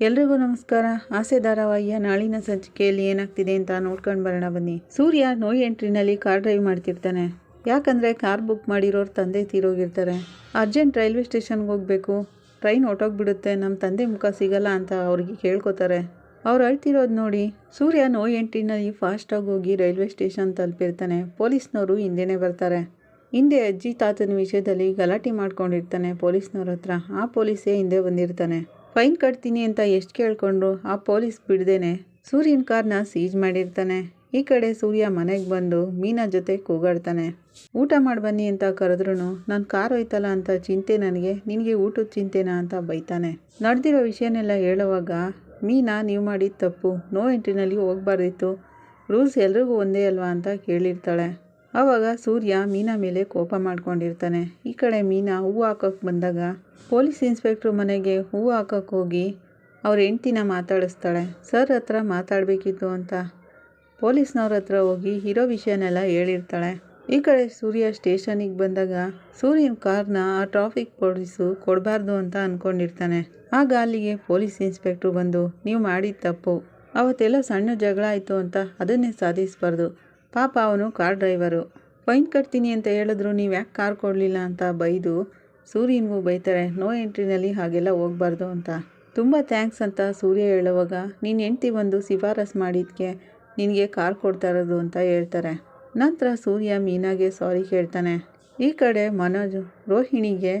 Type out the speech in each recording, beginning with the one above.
ಎಲ್ರಿಗೂ ನಮಸ್ಕಾರ. ಆಸೆ ಧಾರಾವಾಹಿಯ ನಾಳಿನ ಸಂಚಿಕೆಯಲ್ಲಿ ಏನಾಗ್ತಿದೆ ಅಂತ ನೋಡ್ಕೊಂಡು ಬರೋಣ ಬನ್ನಿ. ಸೂರ್ಯ ನೋ ಎಂಟ್ರಿನಲ್ಲಿ ಕಾರ್ ಡ್ರೈವ್ ಮಾಡ್ತಿರ್ತಾನೆ. ಯಾಕಂದರೆ ಕಾರ್ ಬುಕ್ ಮಾಡಿರೋರು ತಂದೆ ತೀರೋಗಿರ್ತಾರೆ. ಅರ್ಜೆಂಟ್ ರೈಲ್ವೆ ಸ್ಟೇಷನ್ಗೆ ಹೋಗಬೇಕು. ಟ್ರೈನ್ ಹೊಟ್ಟೋಗ್ಬಿಡುತ್ತೆ ನಮ್ಮ ತಂದೆ ಮುಖ ಸಿಗಲ್ಲ ಅಂತ ಅವ್ರಿಗೆ ಕೇಳ್ಕೊತಾರೆ. ಅವ್ರು ಅಳ್ತಿರೋದು ನೋಡಿ, ಸೂರ್ಯ ನೋ ಎಂಟ್ರಿನಲ್ಲಿ ಫಾಸ್ಟಾಗಿ ಹೋಗಿ ರೈಲ್ವೆ ಸ್ಟೇಷನ್ ತಲುಪಿರ್ತಾನೆ. ಪೊಲೀಸ್ನವರು ಹಿಂದೆನೇ ಬರ್ತಾರೆ. ಹಿಂದೆ ಅಜ್ಜಿ ತಾತನ ವಿಷಯದಲ್ಲಿ ಗಲಾಟೆ ಮಾಡ್ಕೊಂಡಿರ್ತಾನೆ ಪೊಲೀಸ್ನವ್ರ ಹತ್ರ. ಆ ಪೊಲೀಸೇ ಹಿಂದೆ ಬಂದಿರ್ತಾನೆ. ಫೈನ್ ಕಟ್ತೀನಿ ಅಂತ ಎಷ್ಟು ಕೇಳ್ಕೊಂಡ್ರು? ಆ ಪೊಲೀಸ್ ಬಿಡ್ದೇನೆ. ಸೂರ್ಯನ ಕಾರ್ನ ಸೀಜ್ ಮಾಡಿರ್ತಾನೆ. ಈ ಕಡೆ ಸೂರ್ಯ ಮನೆಗೆ ಬಂದು ಮೀನಾ ಜೊತೆ ಕೂಗಾಡ್ತಾನೆ. ಊಟ ಮಾಡಿ ಬನ್ನಿ ಅಂತ ಕರೆದ್ರೂ ನನ್ನ ಕಾರ್ ಹೋಯ್ತಲ್ಲ ಅಂತ ಚಿಂತೆ ನನಗೆ. ನಿನಗೆ ಊಟದ ಚಿಂತೆನಾ ಅಂತ ಬೈತಾನೆ. ನಡೆದಿರೋ ವಿಷಯನೆಲ್ಲ ಹೇಳುವಾಗ, ಮೀನಾ, ನೀವು ಮಾಡಿದ ತಪ್ಪು. ನೋ ಎಂಟ್ರಿನಲ್ಲಿ ಹೋಗ್ಬಾರ್ದಿತ್ತು. ರೂಲ್ಸ್ ಎಲ್ರಿಗೂ ಒಂದೇ ಅಲ್ವಾ ಅಂತ ಕೇಳಿರ್ತಾಳೆ. ಆವಾಗ ಸೂರ್ಯ ಮೀನಾ ಮೇಲೆ ಕೋಪ ಮಾಡ್ಕೊಂಡಿರ್ತಾನೆ. ಈ ಕಡೆ ಮೀನಾ ಹೂವು ಹಾಕೋಕ್ಕೆ ಬಂದಾಗ ಪೊಲೀಸ್ ಇನ್ಸ್ಪೆಕ್ಟ್ರ್ ಮನೆಗೆ ಹೂ ಹಾಕೋಕೆ ಹೋಗಿ ಅವ್ರ ಹೆಂಡ್ತಿನ ಮಾತಾಡಿಸ್ತಾಳೆ. ಸರ್ ಹತ್ರ ಮಾತಾಡಬೇಕಿತ್ತು ಅಂತ. ಪೊಲೀಸ್ನವ್ರ ಹತ್ರ ಹೋಗಿ ಇರೋ ವಿಷಯನೆಲ್ಲ ಹೇಳಿರ್ತಾಳೆ. ಈ ಕಡೆ ಸೂರ್ಯ ಸ್ಟೇಷನಿಗೆ ಬಂದಾಗ ಸೂರ್ಯನ ಕಾರ್ನ ಆ ಟ್ರಾಫಿಕ್ ಪೊಲೀಸು ಕೊಡಬಾರ್ದು ಅಂತ ಅಂದ್ಕೊಂಡಿರ್ತಾನೆ ಆಗ ಅಲ್ಲಿಗೆ ಪೊಲೀಸ್ ಇನ್ಸ್ಪೆಕ್ಟ್ರು ಬಂದು, ನೀವು ಮಾಡಿದ ತಪ್ಪು. ಅವತ್ತೆಲ್ಲ ಸಣ್ಣ ಜಗಳ ಆಯಿತು ಅಂತ ಅದನ್ನೇ ಸಾಧಿಸಬಾರ್ದು. ಪಾಪ ಅವನು ಕಾರ್ ಡ್ರೈವರು. ಫೈನ್ ಕಟ್ತೀನಿ ಅಂತ ಹೇಳಿದ್ರು ನೀವು ಯಾಕೆ ಕಾರ್ ಕೊಡಲಿಲ್ಲ ಅಂತ ಬೈದು ಸೂರ್ಯನಿಗೂ ಬೈತಾರೆ ನೋ ಎಂಟ್ರಿನಲ್ಲಿ ಹಾಗೆಲ್ಲ ಹೋಗ್ಬಾರ್ದು ಅಂತ. ತುಂಬ ಥ್ಯಾಂಕ್ಸ್ ಅಂತ ಸೂರ್ಯ ಹೇಳುವಾಗ, ನೀನು ಹೆಂಡ್ತಿ ಬಂದು ಶಿಫಾರಸ್ ಮಾಡಿದ್ದಕ್ಕೆ ನಿನಗೆ ಕಾರ್ ಕೊಡ್ತಾ ಇರೋದು ಅಂತ ಹೇಳ್ತಾರೆ. ನಂತರ ಸೂರ್ಯ ಮೀನಾಗೆ ಸಾರಿ ಕೇಳ್ತಾನೆ. ಈ ಕಡೆ ಮನೋಜ್ ರೋಹಿಣಿಗೆ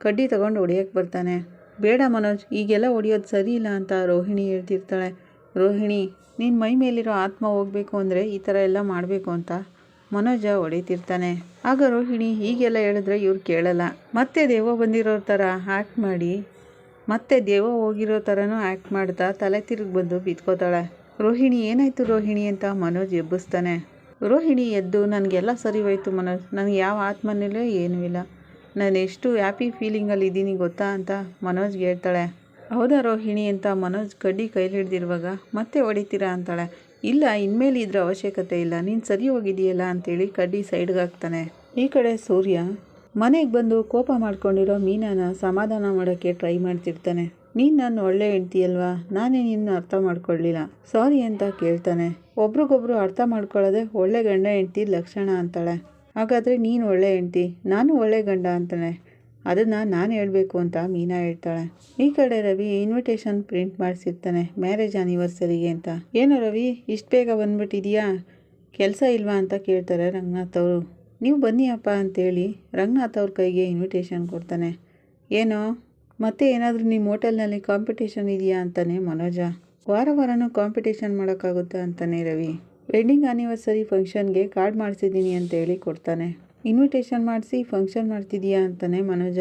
ಕಡ್ಡಿ ತಗೊಂಡು ಹೊಡಿಯೋಕ್ಕೆ ಬರ್ತಾನೆ. ಬೇಡ ಮನೋಜ್, ಈಗೆಲ್ಲ ಹೊಡಿಯೋದು ಸರಿ ಇಲ್ಲ ಅಂತ ರೋಹಿಣಿ ಹೇಳ್ತಿರ್ತಾಳೆ. ರೋಹಿಣಿ ನಿನ್ನ ಮೈ ಮೇಲಿರೋ ಆತ್ಮ ಹೋಗಬೇಕು ಅಂದರೆ ಈ ಥರ ಎಲ್ಲ ಮಾಡಬೇಕು ಅಂತ ಮನೋಜ ಹೊಡಿತಿರ್ತಾನೆ. ಆಗ ರೋಹಿಣಿ ಹೀಗೆಲ್ಲ ಹೇಳಿದ್ರೆ ಇವ್ರು ಕೇಳಲ್ಲ. ಮತ್ತೆ ದೇವ ಬಂದಿರೋ ಥರ ಆ್ಯಕ್ಟ್ ಮಾಡಿ, ಮತ್ತೆ ದೇವ ಹೋಗಿರೋ ಥರನೂ ಆ್ಯಕ್ಟ್ ಮಾಡ್ತಾ ತಲೆ ತಿರುಗಿ ಬಂದು ಬಿತ್ಕೋತಾಳೆ. ರೋಹಿಣಿ, ಏನಾಯ್ತು ರೋಹಿಣಿ ಅಂತ ಮನೋಜ್ ಎಬ್ಬಿಸ್ತಾನೆ. ರೋಹಿಣಿ ಎದ್ದು, ನನಗೆಲ್ಲ ಸರಿ ಹೋಯ್ತು ಮನೋಜ್. ನನಗೆ ಯಾವ ಆತ್ಮನಲ್ಲೂ ಏನೂ ಇಲ್ಲ. ನಾನು ಎಷ್ಟು ಹ್ಯಾಪಿ ಫೀಲಿಂಗಲ್ಲಿ ಇದ್ದೀನಿ ಗೊತ್ತಾ? ಅಂತ ಮನೋಜ್ಗೆ ಹೇಳ್ತಾಳೆ. ಹೌದಾ ರೋಹಿಣಿ ಅಂತ ಮನೋಜ್ ಕಡ್ಡಿ ಕೈಲಿ ಹಿಡ್ದಿರುವಾಗ, ಮತ್ತೆ ಹೊಡಿತೀರಾ? ಅಂತಾಳೆ. ಇಲ್ಲ, ಇನ್ಮೇಲೆ ಇದ್ರ ಅವಶ್ಯಕತೆ ಇಲ್ಲ. ನೀನು ಸರಿ ಹೋಗಿದೆಯಲ್ಲ ಅಂತೇಳಿ ಕಡ್ಡಿ ಸೈಡ್ಗೆ ಹಾಕ್ತಾನೆ. ಈ ಕಡೆ ಸೂರ್ಯ ಮನೆಗೆ ಬಂದು ಕೋಪ ಮಾಡ್ಕೊಂಡಿರೋ ಮೀನಾನ ಸಮಾಧಾನ ಮಾಡೋಕ್ಕೆ ಟ್ರೈ ಮಾಡ್ತಿರ್ತಾನೆ. ನೀನು ನಾನು ಒಳ್ಳೆ ಹೆಂಡ್ತಿ ಅಲ್ವಾ? ನಾನೇ ನಿನ್ನ ಅರ್ಥ ಮಾಡ್ಕೊಳ್ಳಿಲ್ಲ ಸಾರಿ ಅಂತ ಕೇಳ್ತಾನೆ. ಒಬ್ರಿಗೊಬ್ರು ಅರ್ಥ ಮಾಡ್ಕೊಳ್ಳೋದೆ ಒಳ್ಳೆ ಗಂಡ ಹೆಂಡ್ತಿ ಲಕ್ಷಣ ಅಂತಾಳೆ. ಹಾಗಾದರೆ ನೀನು ಒಳ್ಳೆ ಹೆಂಡ್ತಿ, ನಾನು ಒಳ್ಳೆ ಗಂಡ ಅಂತಾನೆ ಅದನ್ನು ನಾನು ಹೇಳಬೇಕು ಅಂತ ಮೀನಾ ಹೇಳ್ತಾಳೆ. ಈ ಕಡೆ ರವಿ ಇನ್ವಿಟೇಷನ್ ಪ್ರಿಂಟ್ ಮಾಡಿಸಿರ್ತಾನೆ ಮ್ಯಾರೇಜ್ ಆನಿವರ್ಸರಿಗೆ ಅಂತ. ಏನು ರವಿ, ಇಷ್ಟು ಬೇಗ ಬಂದ್ಬಿಟ್ಟಿದೆಯಾ? ಕೆಲಸ ಇಲ್ವಾ ಅಂತ ಕೇಳ್ತಾರೆ ರಂಗನಾಥ್ ಅವರು. ನೀವು ಬನ್ನಿ ಅಪ್ಪ ಅಂತೇಳಿ ರಂಗನಾಥ್ ಅವ್ರ ಕೈಗೆ ಇನ್ವಿಟೇಷನ್ ಕೊಡ್ತಾನೆ. ಏನೋ? ಮತ್ತೆ ಏನಾದರೂ ನಿಮ್ಮ ಹೋಟೆಲ್ನಲ್ಲಿ ಕಾಂಪಿಟೇಷನ್ ಇದೆಯಾ ಅಂತಾನೆ ಮನೋಜ. ವಾರ ವಾರನೂ ಕಾಂಪಿಟೇಷನ್ ಮಾಡೋಕ್ಕಾಗುತ್ತಾ ಅಂತಾನೆ ರವಿ. ವೆಡ್ಡಿಂಗ್ ಆನಿವರ್ಸರಿ ಫಂಕ್ಷನ್ಗೆ ಕಾರ್ಡ್ ಮಾಡಿಸಿದ್ದೀನಿ ಅಂತೇಳಿ ಕೊಡ್ತಾನೆ. ಇನ್ವಿಟೇಷನ್ ಮಾಡಿಸಿ ಫಂಕ್ಷನ್ ಮಾಡ್ತಿದೀಯಾ ಅಂತಾನೆ ಮನೋಜ.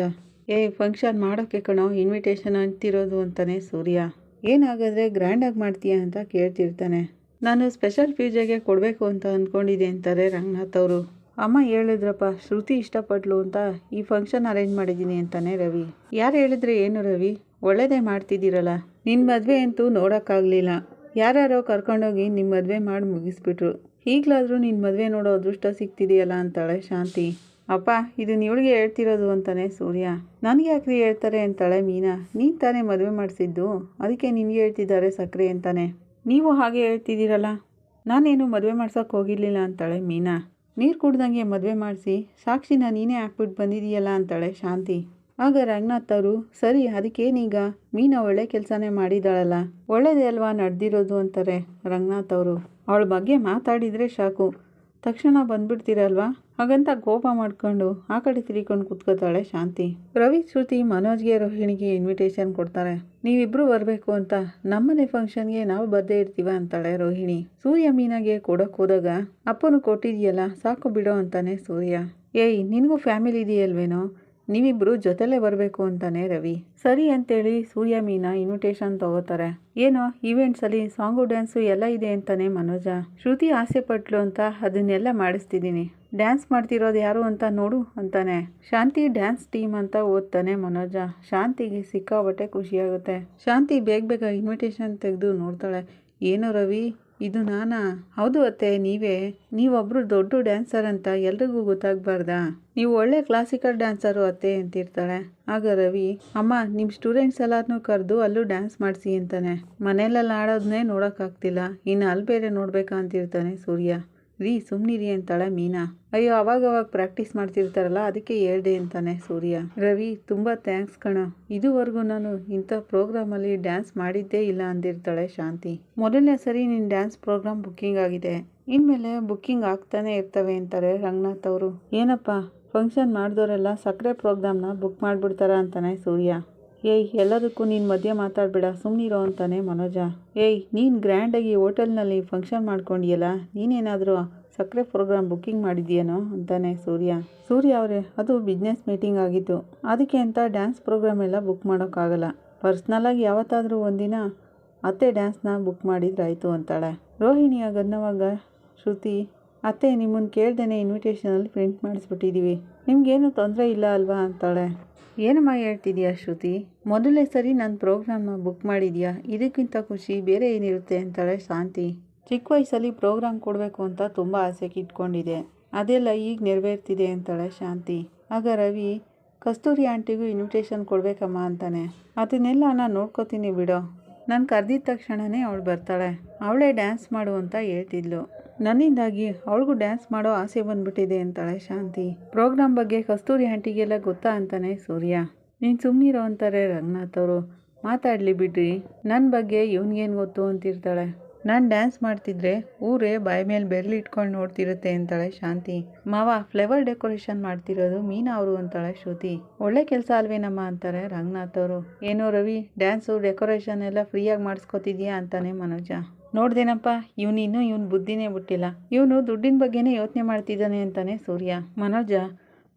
ಏ ಫಂಕ್ಷನ್ ಮಾಡೋಕ್ಕೆ ಕಣೋ ಇನ್ವಿಟೇಷನ್ ಅಂತಿರೋದು ಅಂತಾನೆ ಸೂರ್ಯ. ಏನಾಗಾದ್ರೆ ಗ್ರ್ಯಾಂಡಾಗಿ ಮಾಡ್ತೀಯಾ ಅಂತ ಕೇಳ್ತಿರ್ತಾನೆ. ನಾನು ಸ್ಪೆಷಲ್ ಪೂಜೆಗೆ ಕೊಡಬೇಕು ಅಂತ ಅಂದ್ಕೊಂಡಿದ್ದೆ ಅಂತಾರೆ ರಂಗನಾಥ್ ಅವರು. ಅಮ್ಮ ಹೇಳಿದ್ರಪ್ಪ, ಶ್ರುತಿ ಇಷ್ಟಪಟ್ಲು ಅಂತ ಈ ಫಂಕ್ಷನ್ ಅರೇಂಜ್ ಮಾಡಿದ್ದೀನಿ ಅಂತಾನೆ ರವಿ. ಯಾರು ಹೇಳಿದ್ರೆ ಏನು ರವಿ? ಒಳ್ಳೇದೇ ಮಾಡ್ತಿದ್ದೀರಲ್ಲ. ನಿನ್ನ ಮದುವೆ ಅಂತೂ ನೋಡೋಕ್ಕಾಗಲಿಲ್ಲ. ಯಾರ್ಯಾರೋ ಕರ್ಕೊಂಡೋಗಿ ನಿಮ್ಮ ಮದುವೆ ಮಾಡಿ ಮುಗಿಸ್ಬಿಟ್ರು. ಈಗಲಾದರೂ ನೀನು ಮದುವೆ ನೋಡೋ ಅದೃಷ್ಟ ಸಿಗ್ತಿದೆಯಲ್ಲ ಅಂತಾಳೆ ಶಾಂತಿ. ಅಪ್ಪ, ಇದು ಇವಳಿಗೆ ಹೇಳ್ತಿರೋದು ಅಂತಾನೆ ಸೂರ್ಯ. ನನಗೆ ಯಾಕ್ರಿ ಹೇಳ್ತಾರೆ ಅಂತಾಳೆ ಮೀನಾ. ನೀನು ತಾನೇ ಮದುವೆ ಮಾಡಿಸಿದ್ದು. ಅದಕ್ಕೆ ನಿನಗೆ ಹೇಳ್ತಿದ್ದಾರೆ ಸಕ್ಕರೆ ಅಂತಾನೆ. ನೀವು ಹಾಗೆ ಹೇಳ್ತಿದ್ದೀರಲ್ಲ? ನಾನೇನು ಮದುವೆ ಮಾಡ್ಸೋಕೆ ಹೋಗಿರಲಿಲ್ಲ ಅಂತಾಳೆ ಮೀನಾ. ನೀರು ಕುಡ್ದಂಗೆ ಮದುವೆ ಮಾಡಿಸಿ ಸಾಕ್ಷಿನ ನೀನೇ ಹಾಕ್ಬಿಟ್ಟು ಬಂದಿದೀಯಲ್ಲ ಅಂತಾಳೆ ಶಾಂತಿ. ಆಗ ರಂಗನಾಥ್ ಅವರು, ಸರಿ, ಅದಕ್ಕೇನೀಗ? ಮೀನಾ ಒಳ್ಳೆ ಕೆಲಸನೇ ಮಾಡಿದಾಳಲ್ಲ ಒಳ್ಳೆಯದೇ ಅಲ್ವಾ ನಡೆದಿರೋದು ಅಂತಾರೆ ರಂಗನಾಥ್ ಅವರು. ಅವಳ ಬಗ್ಗೆ ಮಾತಾಡಿದರೆ ಸಾಕು. ತಕ್ಷಣ ಬಂದ್ಬಿಡ್ತೀರಲ್ವಾ? ಹಾಗಂತ ಕೋಪ ಮಾಡ್ಕೊಂಡು ಆ ಕಡೆ ತಿರ್ಕೊಂಡು ಕೂತ್ಕೋತಾಳೆ ಶಾಂತಿ. ರವಿ, ಶ್ರುತಿ, ಮನೋಜ್ಗೆ, ರೋಹಿಣಿಗೆ ಇನ್ವಿಟೇಷನ್ ಕೊಡ್ತಾರೆ. ನೀವಿಬ್ರು ಬರಬೇಕು ಅಂತ ನಮ್ಮನೆ ಫಂಕ್ಷನ್ಗೆ ನಾವು ಬರ್ದೇ ಇರ್ತೀವ ಅಂತಾಳೆ ರೋಹಿಣಿ. ಸೂರ್ಯ ಮೀನಾಗೆ ಕೊಡೋಕೆ ಹೋದಾಗ, ಅಪ್ಪನು ಕೊಟ್ಟಿದೆಯಲ್ಲ, ಸಾಕು ಬಿಡೋ ಅಂತಾನೆ ಸೂರ್ಯ. ಏಯ್, ನಿನಗೂ ಫ್ಯಾಮಿಲಿ ಇದೆಯಲ್ವೇನೋ? ನೀವಿಬ್ರು ಜೊತೆಲೇ ಬರಬೇಕು ಅಂತಾನೆ ರವಿ. ಸರಿ ಅಂತೇಳಿ ಸೂರ್ಯ ಮೀನಾ ಇನ್ವಿಟೇಷನ್ ತಗೋತಾರೆ. ಏನೋ ಈವೆಂಟ್ಸಲ್ಲಿ ಸಾಂಗು ಡ್ಯಾನ್ಸು ಎಲ್ಲ ಇದೆ ಅಂತಾನೆ ಮನೋಜ. ಶ್ರುತಿ ಆಸೆ ಪಟ್ಲು ಅಂತ ಅದನ್ನೆಲ್ಲ ಮಾಡಿಸ್ತಿದ್ದೀನಿ ಡ್ಯಾನ್ಸ್ ಮಾಡ್ತಿರೋದು ಯಾರು ಅಂತ ನೋಡು ಅಂತಾನೆ. ಶಾಂತಿ ಡ್ಯಾನ್ಸ್ ಟೀಮ್ ಅಂತ ಓದ್ತಾನೆ ಮನೋಜ. ಶಾಂತಿಗೆ ಸಿಕ್ಕಾಬಟ್ಟೆ ಖುಷಿಯಾಗುತ್ತೆ. ಶಾಂತಿ ಬೇಗ ಬೇಗ ಇನ್ವಿಟೇಷನ್ ತೆಗೆದು ನೋಡ್ತಾಳೆ. ಏನು ರವಿ? ಇದು ನಾನಾ? ಹೌದು ಅತ್ತೆ, ನೀವೇ. ನೀವೊಬ್ರು ದೊಡ್ಡ ಡ್ಯಾನ್ಸರ್ ಅಂತ ಎಲ್ರಿಗೂ ಗೊತ್ತಾಗಬಾರ್ದಾ? ನೀವು ಒಳ್ಳೆ ಕ್ಲಾಸಿಕಲ್ ಡ್ಯಾನ್ಸರು ಅತ್ತೆ ಅಂತಿರ್ತಾಳೆ. ಆಗ ರವಿ, ಅಮ್ಮ ನಿಮ್ಮ ಸ್ಟೂಡೆಂಟ್ಸ್ ಎಲ್ಲಾರನ್ನೂ ಕರೆದು ಅಲ್ಲೂ ಡ್ಯಾನ್ಸ್ ಮಾಡಿಸಿ ಅಂತಾನೆ. ಮನೆಯಲ್ಲೆಲ್ಲ ಆಡೋದನ್ನೇ ನೋಡೋಕ್ಕಾಗ್ತಿಲ್ಲ. ಇನ್ನು ಅಲ್ಲಿ ಬೇರೆ ನೋಡ್ಬೇಕಾ ಅಂತಿರ್ತಾನೆ ಸೂರ್ಯ. ರೀ ಸುಮ್ಮನಿರಿ ಅಂತಾಳೆ ಮೀನಾ. ಅಯ್ಯೋ, ಅವಾಗವಾಗ ಪ್ರಾಕ್ಟೀಸ್ ಮಾಡ್ತಿರ್ತಾರಲ್ಲ, ಅದಕ್ಕೆ ಹೇಳ್ದೆ ಅಂತಾನೆ ಸೂರ್ಯ. ರವಿ, ತುಂಬ ಥ್ಯಾಂಕ್ಸ್ ಕಣ. ಇದುವರೆಗೂ ನಾನು ಇಂಥ ಪ್ರೋಗ್ರಾಮಲ್ಲಿ ಡ್ಯಾನ್ಸ್ ಮಾಡಿದ್ದೇ ಇಲ್ಲ ಅಂದಿರ್ತಾಳೆ ಶಾಂತಿ. ಮೊದಲನೇ ಸರಿ ನಿನ್ನ ಡ್ಯಾನ್ಸ್ ಪ್ರೋಗ್ರಾಮ್ ಬುಕ್ಕಿಂಗ್ ಆಗಿದೆ. ಇನ್ಮೇಲೆ ಬುಕ್ಕಿಂಗ್ ಆಗ್ತಾನೆ ಇರ್ತವೆ ಅಂತಾರೆ ರಂಗನಾಥ್ ಅವರು. ಏನಪ್ಪ ಫಂಕ್ಷನ್ ಮಾಡಿದವರೆಲ್ಲ ಸಕ್ಕರೆ ಪ್ರೋಗ್ರಾಮ್ನ ಬುಕ್ ಮಾಡಿಬಿಡ್ತಾರ ಅಂತಾನೆ ಸೂರ್ಯ. ಏಯ್, ಎಲ್ಲದಕ್ಕೂ ನೀನು ಮಧ್ಯೆ ಮಾತಾಡಬೇಡ. ಸುಮ್ಮನಿರೋ ಅಂತಾನೆ ಮನೋಜ. ಏಯ್, ನೀನು ಗ್ರ್ಯಾಂಡಾಗಿ ಹೋಟೆಲ್ನಲ್ಲಿ ಫಂಕ್ಷನ್ ಮಾಡ್ಕೊಂಡಿಯಲ್ಲ, ನೀನೇನಾದರೂ ಸಕ್ಕರೆ ಪ್ರೋಗ್ರಾಮ್ ಬುಕ್ಕಿಂಗ್ ಮಾಡಿದ್ಯೇನೋ ಅಂತಾನೆ ಸೂರ್ಯ. ಸೂರ್ಯ ಅವರೇ, ಅದು ಬಿಸ್ನೆಸ್ ಮೀಟಿಂಗ್ ಆಗಿತ್ತು ಅದಕ್ಕೆ ಅಂತ ಡ್ಯಾನ್ಸ್ ಪ್ರೋಗ್ರಾಮ್ ಎಲ್ಲ ಬುಕ್ ಮಾಡೋಕ್ಕಾಗಲ್ಲ. ಪರ್ಸ್ನಲಾಗಿ ಯಾವತ್ತಾದರೂ ಒಂದಿನ ಅತ್ತೆ ಡ್ಯಾನ್ಸ್ನ ಬುಕ್ ಮಾಡಿದ್ರಾಯಿತು ಅಂತಾಳೆ. ರೋಹಿಣಿಯ ಗನ್ನವಾಗ ಶ್ರುತಿ, ಅತ್ತೆ, ನಿಮ್ಮನ್ನು ಕೇಳ್ದೇನೆ ಇನ್ವಿಟೇಷನಲ್ಲಿ ಪ್ರಿಂಟ್ ಮಾಡಿಸ್ಬಿಟ್ಟಿದ್ದೀವಿ ನಿಮಗೇನು ತೊಂದರೆ ಇಲ್ಲ ಅಲ್ವಾ? ಅಂತಾಳೆ. ಏನಮ್ಮ ಹೇಳ್ತಿದ್ಯಾ ಶ್ರುತಿ? ಮೊದಲನೇ ಸರಿ ನನ್ನ ಪ್ರೋಗ್ರಾಮ್ನ ಬುಕ್ ಮಾಡಿದ್ಯಾ? ಇದಕ್ಕಿಂತ ಖುಷಿ ಬೇರೆ ಏನಿರುತ್ತೆ ಅಂತಾಳೆ ಶಾಂತಿ. ಚಿಕ್ಕ ವಯಸ್ಸಲ್ಲಿ ಪ್ರೋಗ್ರಾಮ್ ಕೊಡಬೇಕು ಅಂತ ತುಂಬ ಆಸೆ ಇಟ್ಕೊಂಡಿದೆ ಅದೆಲ್ಲ ಈಗ ನೆರವೇರ್ತಿದೆ ಅಂತಾಳೆ ಶಾಂತಿ. ಆಗ ರವಿ, ಕಸ್ತೂರಿ ಆಂಟಿಗೂ ಇನ್ವಿಟೇಷನ್ ಕೊಡಬೇಕಮ್ಮ ಅಂತಾನೆ. ಅದನ್ನೆಲ್ಲ ನಾನು ನೋಡ್ಕೋತೀನಿ ಬಿಡೋ. ನಾನು ಕರೆದಿದ್ದ ತಕ್ಷಣವೇ ಅವಳು ಬರ್ತಾಳೆ. ಅವಳೇ ಡ್ಯಾನ್ಸ್ ಮಾಡು ಅಂತ ಹೇಳ್ತಿದ್ಲು. ನನ್ನಿಂದಾಗಿ ಅವಳಿಗೂ ಡ್ಯಾನ್ಸ್ ಮಾಡೋ ಆಸೆ ಬಂದ್ಬಿಟ್ಟಿದೆ ಅಂತಾಳೆ ಶಾಂತಿ. ಪ್ರೋಗ್ರಾಮ್ ಬಗ್ಗೆ ಕಸ್ತೂರಿ ಆಂಟಿಗೆಲ್ಲ ಗೊತ್ತಾ ಅಂತಾನೆ ಸೂರ್ಯ. ನೀನು ಸುಮ್ಮನಿರೋ ಅಂತಾರೆ ರಂಗನಾಥ್ ಅವರು. ಮಾತಾಡಲಿ ಬಿಡ್ರಿ. ನನ್ನ ಬಗ್ಗೆ ಇವನಿಗೇನು ಗೊತ್ತು ಅಂತಿರ್ತಾಳೆ. ನಾನು ಡ್ಯಾನ್ಸ್ ಮಾಡ್ತಿದ್ರೆ ಊರೇ ಬಾಯಿ ಮೇಲೆ ಬೆರಳು ಇಟ್ಕೊಂಡು ನೋಡ್ತಿರುತ್ತೆ ಅಂತಾಳೆ ಶಾಂತಿ. ಮಾವ ಫ್ಲೇವರ್ ಡೆಕೋರೇಷನ್ ಮಾಡ್ತಿರೋದು ಮೀನಾ ಅವರು ಅಂತಾಳೆ ಶ್ರುತಿ. ಒಳ್ಳೆ ಕೆಲಸ ಅಲ್ವೇನಮ್ಮ ಅಂತಾರೆ ರಂಗನಾಥ್ ಅವರು. ಏನೋ ರವಿ ಡ್ಯಾನ್ಸು ಡೆಕೋರೇಷನ್ ಎಲ್ಲ ಫ್ರೀಯಾಗಿ ಮಾಡಿಸ್ಕೊತಿದ್ಯಾ ಅಂತಾನೆ ಮನೋಜ. ನೋಡ್ದೇನಪ್ಪ ಇವನಿನ್ನೂ ಇವನ್ ಬುದ್ಧಿನೇ ಬಿಟ್ಟಿಲ್ಲ ಇವನು ದುಡ್ಡಿನ ಬಗ್ಗೆನೇ ಯೋಚನೆ ಮಾಡ್ತಿದ್ದಾನೆ ಅಂತಾನೆ ಸೂರ್ಯ. ಮನೋಜ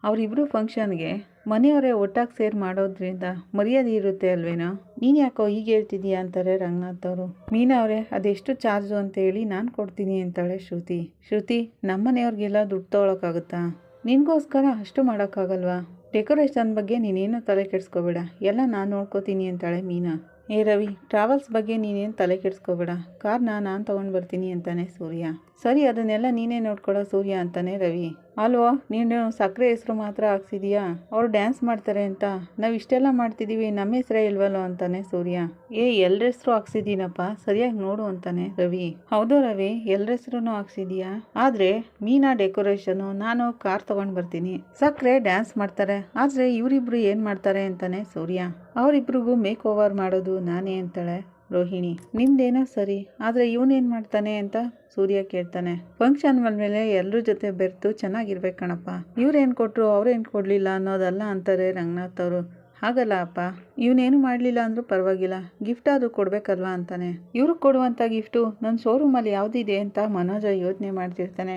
ಅವರಿಬ್ಬರು ಫಂಕ್ಷನ್ಗೆ ಮನೆಯವರೇ ಒಟ್ಟಾಗಿ ಸೇರ್ ಮಾಡೋದ್ರಿಂದ ಮರ್ಯಾದೆ ಇರುತ್ತೆ ಅಲ್ವೇನೋ? ನೀನು ಯಾಕೋ ಹೀಗೆ ಹೇಳ್ತಿದೀಯ ಅಂತಾರೆ ರಂಗನಾಥ್ ಅವರು ಮೀನಾ ಅವರೇ, ಅದೆಷ್ಟು ಚಾರ್ಜು ಅಂತ ಹೇಳಿ ನಾನು ಕೊಡ್ತೀನಿ ಅಂತಾಳೆ ಶ್ರುತಿ. ಶ್ರುತಿ ನಮ್ಮ ಮನೆಯವ್ರಿಗೆಲ್ಲ ದುಡ್ಡು ತೊಗೊಳಕ್ಕಾಗುತ್ತಾ? ನಿನಗೋಸ್ಕರ ಅಷ್ಟು ಮಾಡೋಕ್ಕಾಗಲ್ವಾ? ಡೆಕೋರೇಷನ್ ಬಗ್ಗೆ ನೀನೇನು ತಲೆ ಕೆಡಿಸ್ಕೋಬೇಡ. ಎಲ್ಲ ನಾನು ನೋಡ್ಕೋತೀನಿ ಅಂತಾಳೆ ಮೀನಾ. ಏ ರವಿ, ಟ್ರಾವೆಲ್ಸ್ ಬಗ್ಗೆ ನೀನೇನು ತಲೆ ಕೆಡಿಸ್ಕೋಬೇಡ. ಕಾರ್ನ ನಾನು ತೊಗೊಂಡು ಬರ್ತೀನಿ ಅಂತಾನೆ ಸೂರ್ಯ. ಸರಿ, ಅದನ್ನೆಲ್ಲ ನೀನೇ ನೋಡ್ಕೊಡೋ ಸೂರ್ಯ ಅಂತಾನೆ ರವಿ. ಅಲ್ವೋ ನೀನು ಸಕ್ಕರೆ ಹೆಸರು ಮಾತ್ರ ಹಾಕ್ಸಿದೀಯಾ? ಅವ್ರು ಡ್ಯಾನ್ಸ್ ಮಾಡ್ತಾರೆ ಅಂತ. ನಾವು ಇಷ್ಟೆಲ್ಲ ಮಾಡ್ತಿದ್ದೀವಿ ನಮ್ಮ ಹೆಸರೇ ಇಲ್ವಲ್ಲೋ ಅಂತಾನೆ ಸೂರ್ಯ. ಏ, ಎಲ್ರ ಹೆಸರು ಹಾಕ್ಸಿದ್ದೀನಪ್ಪ ಸರಿಯಾಗಿ ನೋಡು ಅಂತಾನೆ ರವಿ. ಹೌದು ರವಿ, ಎಲ್ರ ಹೆಸರು ಹಾಕ್ಸಿದೀಯಾ? ಆದರೆ, ಮೀನಾ ಡೆಕೋರೇಷನು ನಾನು ಕಾರ್ ತೊಗೊಂಡು ಬರ್ತೀನಿ. ಸಕ್ಕರೆ ಡ್ಯಾನ್ಸ್ ಮಾಡ್ತಾರೆ. ಆದರೆ ಇವರಿಬ್ರು ಏನು ಮಾಡ್ತಾರೆ ಅಂತಾನೆ ಸೂರ್ಯ. ಅವರಿಬ್ರಿಗೂ ಮೇಕ್ ಓವರ್ ಮಾಡೋದು ನಾನೇ ಅಂತಾಳೆ. ರೋಹಿಣಿ, ನಿಮ್ದೇನೋ ಸರಿ, ಆದರೆ ಇವನೇನು ಮಾಡ್ತಾನೆ ಅಂತ ಸೂರ್ಯ ಕೇಳ್ತಾನೆ. ಫಂಕ್ಷನ್ ಬಂದಮೇಲೆ ಎಲ್ಲರ ಜೊತೆ ಬೆರೆತು ಚೆನ್ನಾಗಿರ್ಬೇಕು ಕಣಪ್ಪ. ಇವ್ರೇನು ಕೊಟ್ಟರು ಅವ್ರೇನು ಕೊಡಲಿಲ್ಲ ಅನ್ನೋದಲ್ಲ ಅಂತಾರೆ ರಂಗನಾಥ್ ಅವರು. ಹಾಗಲ್ಲ ಅಪ್ಪ ಇವನೇನು ಮಾಡಲಿಲ್ಲ ಅಂದರೂ ಪರವಾಗಿಲ್ಲ. ಗಿಫ್ಟ್ ಆದರೂ ಕೊಡಬೇಕಲ್ವಾ ಅಂತಾನೆ. ಇವ್ರಿಗೆ ಕೊಡುವಂಥ ಗಿಫ್ಟು ನನ್ನ ಶೋರೂಮಲ್ಲಿ ಯಾವುದಿದೆ ಅಂತ ಮನೋಜ ಯೋಚನೆ ಮಾಡ್ತಿರ್ತಾನೆ.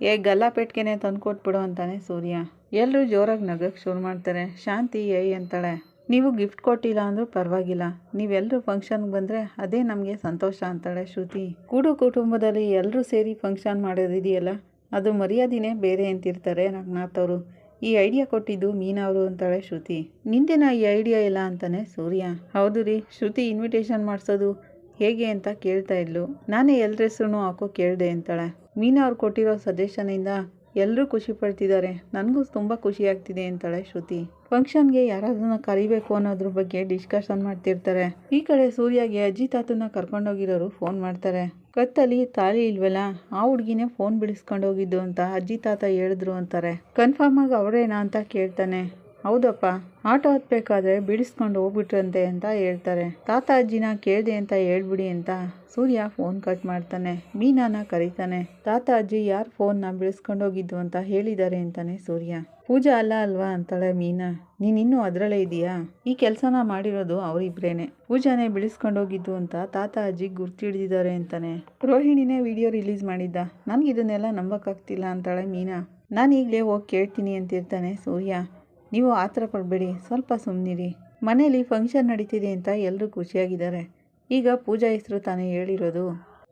ಏ ಗಲ್ಲಾಪೆಟ್ಗೆನೆ ತಂದು ಕೊಟ್ಬಿಡು ಅಂತಾನೆ ಸೂರ್ಯ. ಎಲ್ಲರೂ ಜೋರಾಗಿ ನಗಕ್ಕೆ ಶುರು ಮಾಡ್ತಾರೆ. ಶಾಂತಿ, ಏಯ್ ಅಂತಾಳೆ. ನೀವು ಗಿಫ್ಟ್ ಕೊಟ್ಟಿಲ್ಲ ಅಂದರೂ ಪರವಾಗಿಲ್ಲ. ನೀವೆಲ್ಲರೂ ಫಂಕ್ಷನ್ಗೆ ಬಂದರೆ ಅದೇ ನಮಗೆ ಸಂತೋಷ ಅಂತಾಳೆ ಶ್ರುತಿ. ಕೂಡು ಕುಟುಂಬದಲ್ಲಿ ಎಲ್ಲರೂ ಸೇರಿ ಫಂಕ್ಷನ್ ಮಾಡೋದಿದೆಯಲ್ಲ? ಅದು ಮರ್ಯಾದಿನೇ ಬೇರೆ ಅಂತಿರ್ತಾರೆ ರಂಗನಾಥ್ ಅವರು. ಈ ಐಡಿಯಾ ಕೊಟ್ಟಿದ್ದು ಮೀನಾ ಅವರು ಅಂತಾಳೆ ಶ್ರುತಿ. ನಿಂದೇನ ಈ ಐಡಿಯಾ ಇಲ್ಲ ಅಂತಾನೆ ಸೂರ್ಯ. ಹೌದು ರೀ, ಶ್ರುತಿ ಇನ್ವಿಟೇಷನ್ ಮಾಡಿಸೋದು ಹೇಗೆ ಅಂತ ಕೇಳ್ತಾ ಇದ್ಲು. ನಾನೇ ಎಲ್ಲರ ಹೆಸ್ರು ಹಾಕೋ ಕೇಳಿದೆ ಅಂತಾಳೆ. ಮೀನಾ ಅವ್ರು ಕೊಟ್ಟಿರೋ ಸಜೆಷನಿಂದ ಎಲ್ಲರೂ ಖುಷಿ ಪಡ್ತಿದ್ದಾರೆ. ನನಗೂ ತುಂಬ ಖುಷಿ ಆಗ್ತಿದೆ ಅಂತಾಳೆ ಶ್ರುತಿ. ಫಂಕ್ಷನ್ಗೆ ಯಾರಾದ್ರೂ ಕರಿಬೇಕು ಅನ್ನೋದ್ರ ಬಗ್ಗೆ ಡಿಸ್ಕಷನ್ ಮಾಡ್ತಿರ್ತಾರೆ. ಈ ಕಡೆ ಸೂರ್ಯಗೆ ಅಜ್ಜಿ ತಾತನ ಕರ್ಕೊಂಡೋಗಿರೋರು ಫೋನ್ ಮಾಡ್ತಾರೆ. ಕತ್ತಲ್ಲಿ ತಾಳಿ ಇಲ್ವಲ್ಲ, ಆ ಹುಡುಗಿನೇ ಫೋನ್ ಬಿಡಿಸ್ಕೊಂಡು ಹೋಗಿದ್ದು ಅಂತ ಅಜ್ಜಿ ತಾತ ಹೇಳಿದ್ರು ಅಂತಾರೆ. ಕನ್ಫರ್ಮ್ ಆಗಿ ಅವರೇನಾ ಅಂತ ಕೇಳ್ತಾನೆ. ಹೌದಪ್ಪ, ಆಟೋ ಹತ್ತಬೇಕಾದ್ರೆ ಬಿಡಿಸ್ಕೊಂಡು ಹೋಗ್ಬಿಟ್ರಂತೆ ಅಂತ ಹೇಳ್ತಾರೆ. ತಾತ ಅಜ್ಜಿನ ಕೇಳಿದೆ ಅಂತ ಹೇಳ್ಬಿಡಿ ಅಂತ ಸೂರ್ಯ ಫೋನ್ ಕಟ್ ಮಾಡ್ತಾನೆ. ಮೀನಾನ ಕರೀತಾನೆ. ತಾತ ಅಜ್ಜಿ ಯಾರು ಫೋನ್ನ ಬಿಡಿಸ್ಕೊಂಡೋಗಿದ್ದು ಅಂತ ಹೇಳಿದ್ದಾರೆ ಅಂತಾನೆ ಸೂರ್ಯ. ಪೂಜಾ ಅಲ್ಲ ಅಲ್ವಾ ಅಂತಾಳೆ ಮೀನಾ. ನೀನಿನ್ನೂ ಅದರಲ್ಲೇ ಇದೆಯಾ? ಈ ಕೆಲಸನ ಮಾಡಿರೋದು ಅವರಿಬ್ರೇನೆ. ಪೂಜಾನೇ ಬಿಡಿಸ್ಕೊಂಡೋಗಿದ್ದು ಅಂತ ತಾತ ಅಜ್ಜಿ ಗುರ್ತಿಡ್ದಿದ್ದಾರೆ ಅಂತಾನೆ. ರೋಹಿಣಿನೇ ವಿಡಿಯೋ ರಿಲೀಸ್ ಮಾಡಿದ್ದ. ನನಗಿದನ್ನೆಲ್ಲ ನಂಬಕ್ಕಾಗ್ತಿಲ್ಲ ಅಂತಾಳೆ ಮೀನಾ. ನಾನು ಈಗಲೇ ಹೋಗಿ ಕೇಳ್ತೀನಿ ಅಂತಿರ್ತಾನೆ ಸೂರ್ಯ. ನೀವು ಆ ಥರ ಪಡಬೇಡಿ ಸ್ವಲ್ಪ ಸುಮ್ಮನಿರಿ ಮನೇಲಿ ಫಂಕ್ಷನ್ ನಡೀತಿದೆ ಅಂತ ಎಲ್ಲರೂ ಖುಷಿಯಾಗಿದ್ದಾರೆ. ಈಗ ಪೂಜಾ ಹೆಸರು ತಾನೇ ಹೇಳಿರೋದು.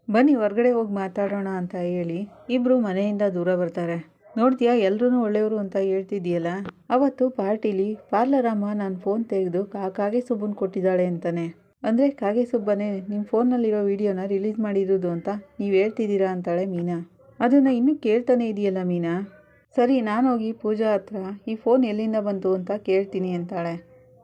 ಬನ್ನಿ, ಹೊರಗಡೆ ಹೋಗಿ ಮಾತಾಡೋಣ ಅಂತ ಹೇಳಿ ಇಬ್ಬರು ಮನೆಯಿಂದ ದೂರ ಬರ್ತಾರೆ. ನೋಡ್ತೀಯಾ ಎಲ್ಲರೂ ಒಳ್ಳೆಯವರು ಅಂತ ಹೇಳ್ತಿದ್ದೀಯಲ್ಲ? ಅವತ್ತು ಪಾರ್ಟಿಲಿ ಪಾರ್ಲರಮ್ಮ ನಾನು ಫೋನ್ ತೆಗೆದು ಕಾಗೆ ಸುಬ್ಬನ್ ಕೊಟ್ಟಿದ್ದಾಳೆ ಅಂತಾನೆ. ಅಂದರೆ ಕಾಗೆ ಸುಬ್ಬನೇ ನಿಮ್ಮ ಫೋನ್ನಲ್ಲಿರೋ ವಿಡಿಯೋನ ರಿಲೀಸ್ ಮಾಡಿರೋದು ಅಂತ ನೀವು ಹೇಳ್ತಿದ್ದೀರಾ ಅಂತಾಳೆ ಮೀನಾ. ಅದನ್ನು ಇನ್ನೂ ಕೇಳ್ತಾನೆ ಇದೆಯಲ್ಲ ಮೀನಾ? ಸರಿ, ನಾನು ಹೋಗಿ ಪೂಜಾ ಹತ್ರ ಈ ಫೋನ್ ಎಲ್ಲಿಂದ ಬಂತು ಅಂತ ಕೇಳ್ತೀನಿ ಅಂತಾಳೆ.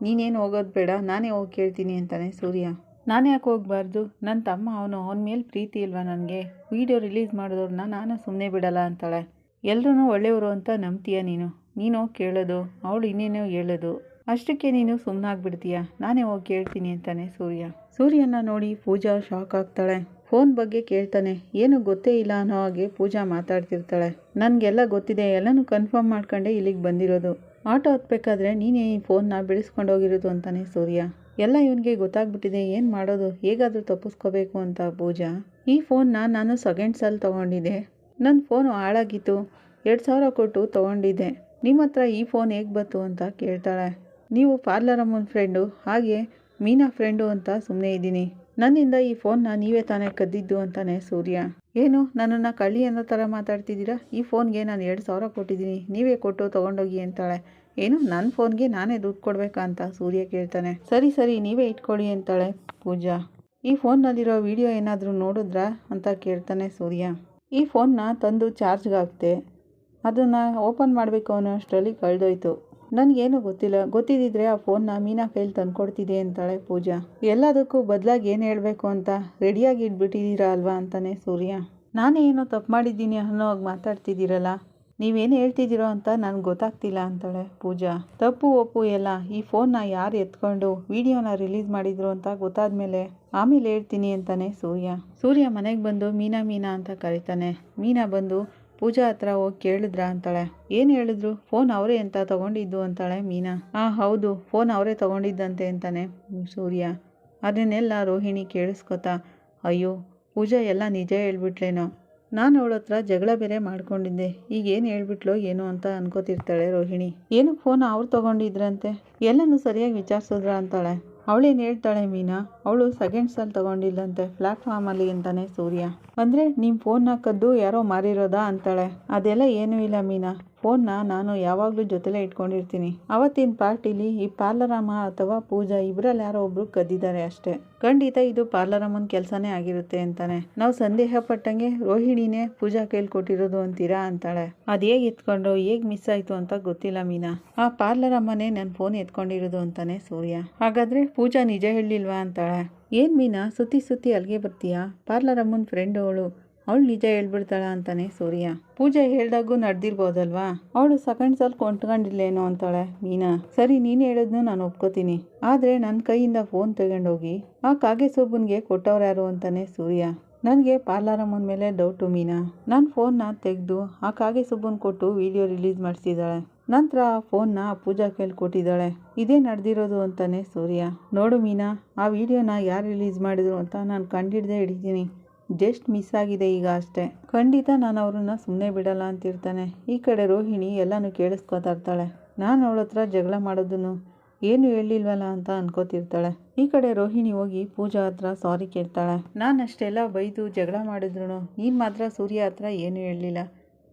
ನೀನೇನು ಹೋಗೋದು ಬೇಡ, ನಾನೇ ಹೋಗಿ ಕೇಳ್ತೀನಿ ಅಂತಾನೆ ಸೂರ್ಯ. ನಾನು ಯಾಕೆ ಹೋಗಬಾರ್ದು? ನನ್ನ ತಮ್ಮ ಅವನು ಅವನ ಮೇಲೆ ಪ್ರೀತಿ ಇಲ್ವಾ ನನಗೆ? ವಿಡಿಯೋ ರಿಲೀಸ್ ಮಾಡಿದವ್ರನ್ನ ನಾನು ಸುಮ್ಮನೆ ಬಿಡಲ್ಲ ಅಂತಾಳೆ. ಎಲ್ಲರೂ ಒಳ್ಳೆಯವರು ಅಂತ ನಂಬ್ತೀಯ ನೀನು? ನೀನು ಕೇಳೋದು, ಅವಳು ಇನ್ನೇನೋ ಹೇಳೋದು. ಅಷ್ಟಕ್ಕೆ ನೀನು ಸುಮ್ಮನಾಗ್ಬಿಡ್ತೀಯ ನಾನೇ ಹೋಗಿ ಕೇಳ್ತೀನಿ ಅಂತಾನೆ ಸೂರ್ಯ. ಸೂರ್ಯನ ನೋಡಿ ಪೂಜಾ ಶಾಕ್ ಆಗ್ತಾಳೆ. ಫೋನ್ ಬಗ್ಗೆ ಕೇಳ್ತಾನೆ, ಏನು ಗೊತ್ತೇ ಇಲ್ಲ ಅನ್ನೋ ಹಾಗೆ ಪೂಜಾ ಮಾತಾಡ್ತಿರ್ತಾಳೆ. ನನಗೆಲ್ಲ ಗೊತ್ತಿದೆ, ಎಲ್ಲನೂ ಕನ್ಫರ್ಮ್ ಮಾಡ್ಕೊಂಡೆ ಇಲ್ಲಿಗೆ ಬಂದಿರೋದು. ಆಟೋ ಹತ್ಬೇಕಾದ್ರೆ ನೀನೇ ಈ ಫೋನ್ನ ಹೋಗಿರೋದು ಅಂತಾನೆ ಸೂರ್ಯ. ಎಲ್ಲ ಇವನಿಗೆ ಗೊತ್ತಾಗ್ಬಿಟ್ಟಿದೆ, ಏನು ಮಾಡೋದು, ಹೇಗಾದರೂ ತಪ್ಪಿಸ್ಕೋಬೇಕು ಅಂತ ಪೂಜಾ. ಈ ಫೋನ್ನ ನಾನು ಸೆಕೆಂಡ್ಸಲ್ಲಿ ತೊಗೊಂಡಿದ್ದೆ. ನನ್ನ ಫೋನು ಹಾಳಾಗಿತ್ತು, ಎರಡು ಸಾವಿರ ಕೊಟ್ಟು ತೊಗೊಂಡಿದ್ದೆ. ನಿಮ್ಮ ಹತ್ರ ಈ ಫೋನ್ ಹೇಗೆ ಬಂತು ಅಂತ ಕೇಳ್ತಾಳೆ. ನೀವು ಪಾರ್ಲರ್ ಅಮ್ಮನ ಫ್ರೆಂಡು ಹಾಗೆ ಮೀನಾ ಫ್ರೆಂಡು ಅಂತ ಸುಮ್ಮನೆ ಇದ್ದೀನಿ. ನನ್ನಿಂದ ಈ ಫೋನ್ನ ನೀವೇ ತಾನೇ ಕದ್ದಿದ್ದು ಅಂತಾನೆ ಸೂರ್ಯ. ಏನು, ನನ್ನನ್ನು ಕಳ್ಳಿ ಅನ್ನೋ ಥರ ಮಾತಾಡ್ತಿದ್ದೀರಾ? ಈ ಫೋನ್ಗೆ ನಾನು ಎರಡು ಸಾವಿರ ಕೊಟ್ಟಿದ್ದೀನಿ. ನೀವೇ ಕೊಟ್ಟು ತೊಗೊಂಡೋಗಿ ಅಂತಾಳೆ. ಏನು ನನ್ನ ಫೋನ್ಗೆ ನಾನೇ ದುಡ್ಡು ಕೊಡಬೇಕಾ ಅಂತ ಸೂರ್ಯ ಕೇಳ್ತಾನೆ. ಸರಿ ಸರಿ, ನೀವೇ ಇಟ್ಕೊಳ್ಳಿ ಅಂತಾಳೆ ಪೂಜಾ. ಈ ಫೋನ್ನಲ್ಲಿರೋ ವಿಡಿಯೋ ಏನಾದರೂ ನೋಡಿದ್ರಾ ಅಂತ ಕೇಳ್ತಾನೆ ಸೂರ್ಯ. ಈ ಫೋನ್ನ ತಂದು ಚಾರ್ಜ್ಗೆ ಹಾಕ್ತೆ ಅದನ್ನು ಓಪನ್ ಮಾಡಬೇಕು ಅನ್ನೋ ಅಷ್ಟರಲ್ಲಿ ಕಳೆದೋಯ್ತು. ನನಗೇನು ಗೊತ್ತಿಲ್ಲ. ಗೊತ್ತಿದ್ದಿದ್ರೆ ಆ ಫೋನ್ನ ಮೀನಾ ಕೈಲಿ ತಂದ್ಕೊಡ್ತಿದ್ದೆ ಅಂತಾಳೆ ಪೂಜಾ. ಎಲ್ಲದಕ್ಕೂ ಬದಲಾಗಿ ಏನು ಹೇಳಬೇಕು ಅಂತ ರೆಡಿಯಾಗಿ ಇಟ್ಬಿಟ್ಟಿದ್ದೀರಾ ಅಲ್ವಾ ಅಂತಾನೆ ಸೂರ್ಯ. ನಾನೇ ಏನೋ ತಪ್ಪು ಮಾಡಿದ್ದೀನಿ ಅನ್ನೋ ಹಾಗೆ ಮಾತಾಡ್ತಿದ್ದೀರಲ್ಲ. ನೀವೇನು ಹೇಳ್ತಿದ್ದೀರೋ ಅಂತ ನನಗೆ ಗೊತ್ತಾಗ್ತಿಲ್ಲ ಅಂತಾಳೆ ಪೂಜಾ. ತಪ್ಪು ಒಪ್ಪು ಎಲ್ಲ ಈ ಫೋನ್ನ ಯಾರು ಎತ್ಕೊಂಡು ವಿಡಿಯೋನ ರಿಲೀಸ್ ಮಾಡಿದ್ರು ಅಂತ ಗೊತ್ತಾದ್ಮೇಲೆ ಆಮೇಲೆ ಹೇಳ್ತೀನಿ ಅಂತಾನೆ ಸೂರ್ಯ. ಸೂರ್ಯ ಮನೆಗೆ ಬಂದು ಮೀನಾ ಮೀನಾ ಅಂತ ಕರೀತಾನೆ. ಮೀನಾ ಬಂದು ಪೂಜಾ ಹತ್ರ ಹೋಗಿ ಕೇಳಿದ್ರ ಅಂತಾಳೆ. ಏನು ಹೇಳಿದ್ರು? ಫೋನ್ ಅವರೇ ಅಂತ ತಗೊಂಡಿದ್ದು ಅಂತಾಳೆ ಮೀನಾ. ಆ, ಹೌದು, ಫೋನ್ ಅವರೇ ತಗೊಂಡಿದ್ದಂತೆ ಅಂತಾನೆ ಸೂರ್ಯ. ಅದನ್ನೆಲ್ಲ ರೋಹಿಣಿ ಕೇಳಿಸ್ಕೊತಾ, ಅಯ್ಯೋ, ಪೂಜಾ ಎಲ್ಲ ನಿಜ ಹೇಳ್ಬಿಟ್ಲೇನೋ ನಾನು ಅವಳ ಹತ್ರ ಜಗಳ ಬೇರೆ ಮಾಡ್ಕೊಂಡಿದ್ದೆ. ಈಗ ಏನು ಹೇಳ್ಬಿಟ್ಲೋ ಏನೋ ಅಂತ ಅನ್ಕೋತಿರ್ತಾಳೆ ರೋಹಿಣಿ. ಏನು ಫೋನ್ ಅವ್ರು ತಗೊಂಡಿದ್ರಂತೆ? ಎಲ್ಲನೂ ಸರಿಯಾಗಿ ವಿಚಾರಿಸಿದ್ರ ಅಂತಾಳೆ. ಅವಳೇನು ಹೇಳ್ತಾಳೆ ಮೀನಾ? ಅವಳು ಸೆಕೆಂಡ್ಸಲ್ಲಿ ತೊಗೊಂಡಿಲ್ಲಂತೆ ಪ್ಲ್ಯಾಟ್ಫಾರ್ಮಲ್ಲಿ ಅಂತಾನೆ ಸೂರ್ಯ. ಅಂದರೆ ನಿಮ್ಮ ಫೋನ್ ಹಾಕದ್ದು ಯಾರೋ ಮಾರಿರೋದಾ ಅಂತಾಳೆ. ಅದೆಲ್ಲ ಏನೂ ಇಲ್ಲ ಮೀನಾ. ಫೋನ್ನ ನಾನು ಯಾವಾಗಲೂ ಜೊತೆಲೇ ಇಟ್ಕೊಂಡಿರ್ತೀನಿ. ಅವತ್ತಿನ ಪಾರ್ಟಿಲಿ ಈ ಪಾರ್ಲರಮ್ಮ ಅಥವಾ ಪೂಜಾ ಇಬ್ಬರಲ್ಲಿ ಯಾರೋ ಒಬ್ರು ಕದ್ದಿದ್ದಾರೆ ಅಷ್ಟೇ. ಖಂಡಿತ ಇದು ಪಾರ್ಲರಮ್ಮನ ಕೆಲಸನೇ ಆಗಿರುತ್ತೆ ಅಂತಾನೆ. ನಾವು ಸಂದೇಹ ಪಟ್ಟಂಗೆ ರೋಹಿಣಿನೇ ಪೂಜಾ ಕೈಲಿ ಕೊಟ್ಟಿರೋದು ಅಂತೀರಾ ಅಂತಾಳೆ. ಅದು ಹೇಗೆ ಎತ್ಕೊಂಡು ಹೇಗೆ ಮಿಸ್ ಆಯಿತು ಅಂತ ಗೊತ್ತಿಲ್ಲ ಮೀನಾ. ಆ ಪಾರ್ಲರಮ್ಮನೇ ನನ್ನ ಫೋನ್ ಎತ್ಕೊಂಡಿರೋದು ಅಂತಾನೆ ಸೂರ್ಯ. ಹಾಗಾದ್ರೆ ಪೂಜಾ ನಿಜ ಹೇಳಿಲ್ವಾ ಅಂತಾಳೆ. ಏನು ಮೀನಾ, ಸುತ್ತಿ ಸುತ್ತಿ ಅಲ್ಲಿಗೆ ಬರ್ತೀಯಾ? ಪಾರ್ಲರಮ್ಮನ ಫ್ರೆಂಡ್ ಅವಳು. ಅವಳು ನಿಜ ಹೇಳ್ಬಿಡ್ತಾಳ ಅಂತಾನೆ ಸೂರ್ಯ. ಪೂಜೆ ಹೇಳ್ದಾಗೂ ನಡೆದಿರ್ಬೋದಲ್ವಾ? ಅವಳು ಸೆಕೆಂಡ್ಸಲ್ಲಿ ಕೊಂಡ್ಕೊಂಡಿಲ್ಲೇನೋ ಅಂತಾಳೆ ಮೀನಾ. ಸರಿ, ನೀನು ಹೇಳೋದನ್ನು ನಾನು ಒಪ್ಕೋತೀನಿ. ಆದರೆ ನನ್ನ ಕೈಯಿಂದ ಫೋನ್ ತಗೊಂಡೋಗಿ, ಆ ಕಾಗೆ ಸೊಬ್ಬನಿಗೆ ಕೊಟ್ಟವ್ರು ಯಾರು ಅಂತಾನೆ ಸೂರ್ಯ. ನನಗೆ ಪಾರ್ಲರಮ್ಮನ ಮೇಲೆ ಡೌಟು ಮೀನಾ. ನನ್ನ ಫೋನ್ನ ತೆಗೆದು, ಆ ಕಾಗೆ ಸುಬ್ಬನ್ ಕೊಟ್ಟು ವಿಡಿಯೋ ರಿಲೀಸ್ ಮಾಡಿಸಿದ್ದಾಳೆ ನಂತರ ಆ ಫೋನ್ನ ಪೂಜಾ ಕೈಲಿ ಕೊಟ್ಟಿದ್ದಾಳೆ ಇದೇ ನಡೆದಿರೋದು ಅಂತಾನೆ ಸೂರ್ಯ. ನೋಡು ಮೀನಾ, ಆ ವಿಡಿಯೋನ ಯಾರು ರಿಲೀಸ್ ಮಾಡಿದ್ರು ಅಂತ ನಾನು ಕಂಡಿಡ್ದೆ ಹಿಡಿತೀನಿ. ಜಸ್ಟ್ ಮಿಸ್ ಆಗಿದೆ ಈಗ ಅಷ್ಟೇ. ಖಂಡಿತ ನಾನು ಅವ್ರನ್ನ ಸುಮ್ಮನೆ ಬಿಡಲ್ಲ ಅಂತಿರ್ತಾನೆ. ಈ ಕಡೆ ರೋಹಿಣಿ ಎಲ್ಲನೂ ಕೇಳಿಸ್ಕೊತಾ ಇರ್ತಾಳೆ. ನಾನು ಅವಳ ಹತ್ರ ಜಗಳ ಮಾಡೋದನ್ನು ಏನು ಹೇಳಿಲ್ವಲ್ಲ ಅಂತ ಅನ್ಕೋತಿರ್ತಾಳೆ. ಈ ಕಡೆ ರೋಹಿಣಿ ಹೋಗಿ ಪೂಜಾ ಹತ್ರ ಸಾರಿ ಕೇಳ್ತಾಳೆ. ನಾನು ಅಷ್ಟೆಲ್ಲ ಬೈದು ಜಗಳ ಮಾಡಿದ್ರು ನೀನು ಮಾತ್ರ ಸೂರ್ಯ ಹತ್ರ ಏನೂ ಹೇಳಲಿಲ್ಲ.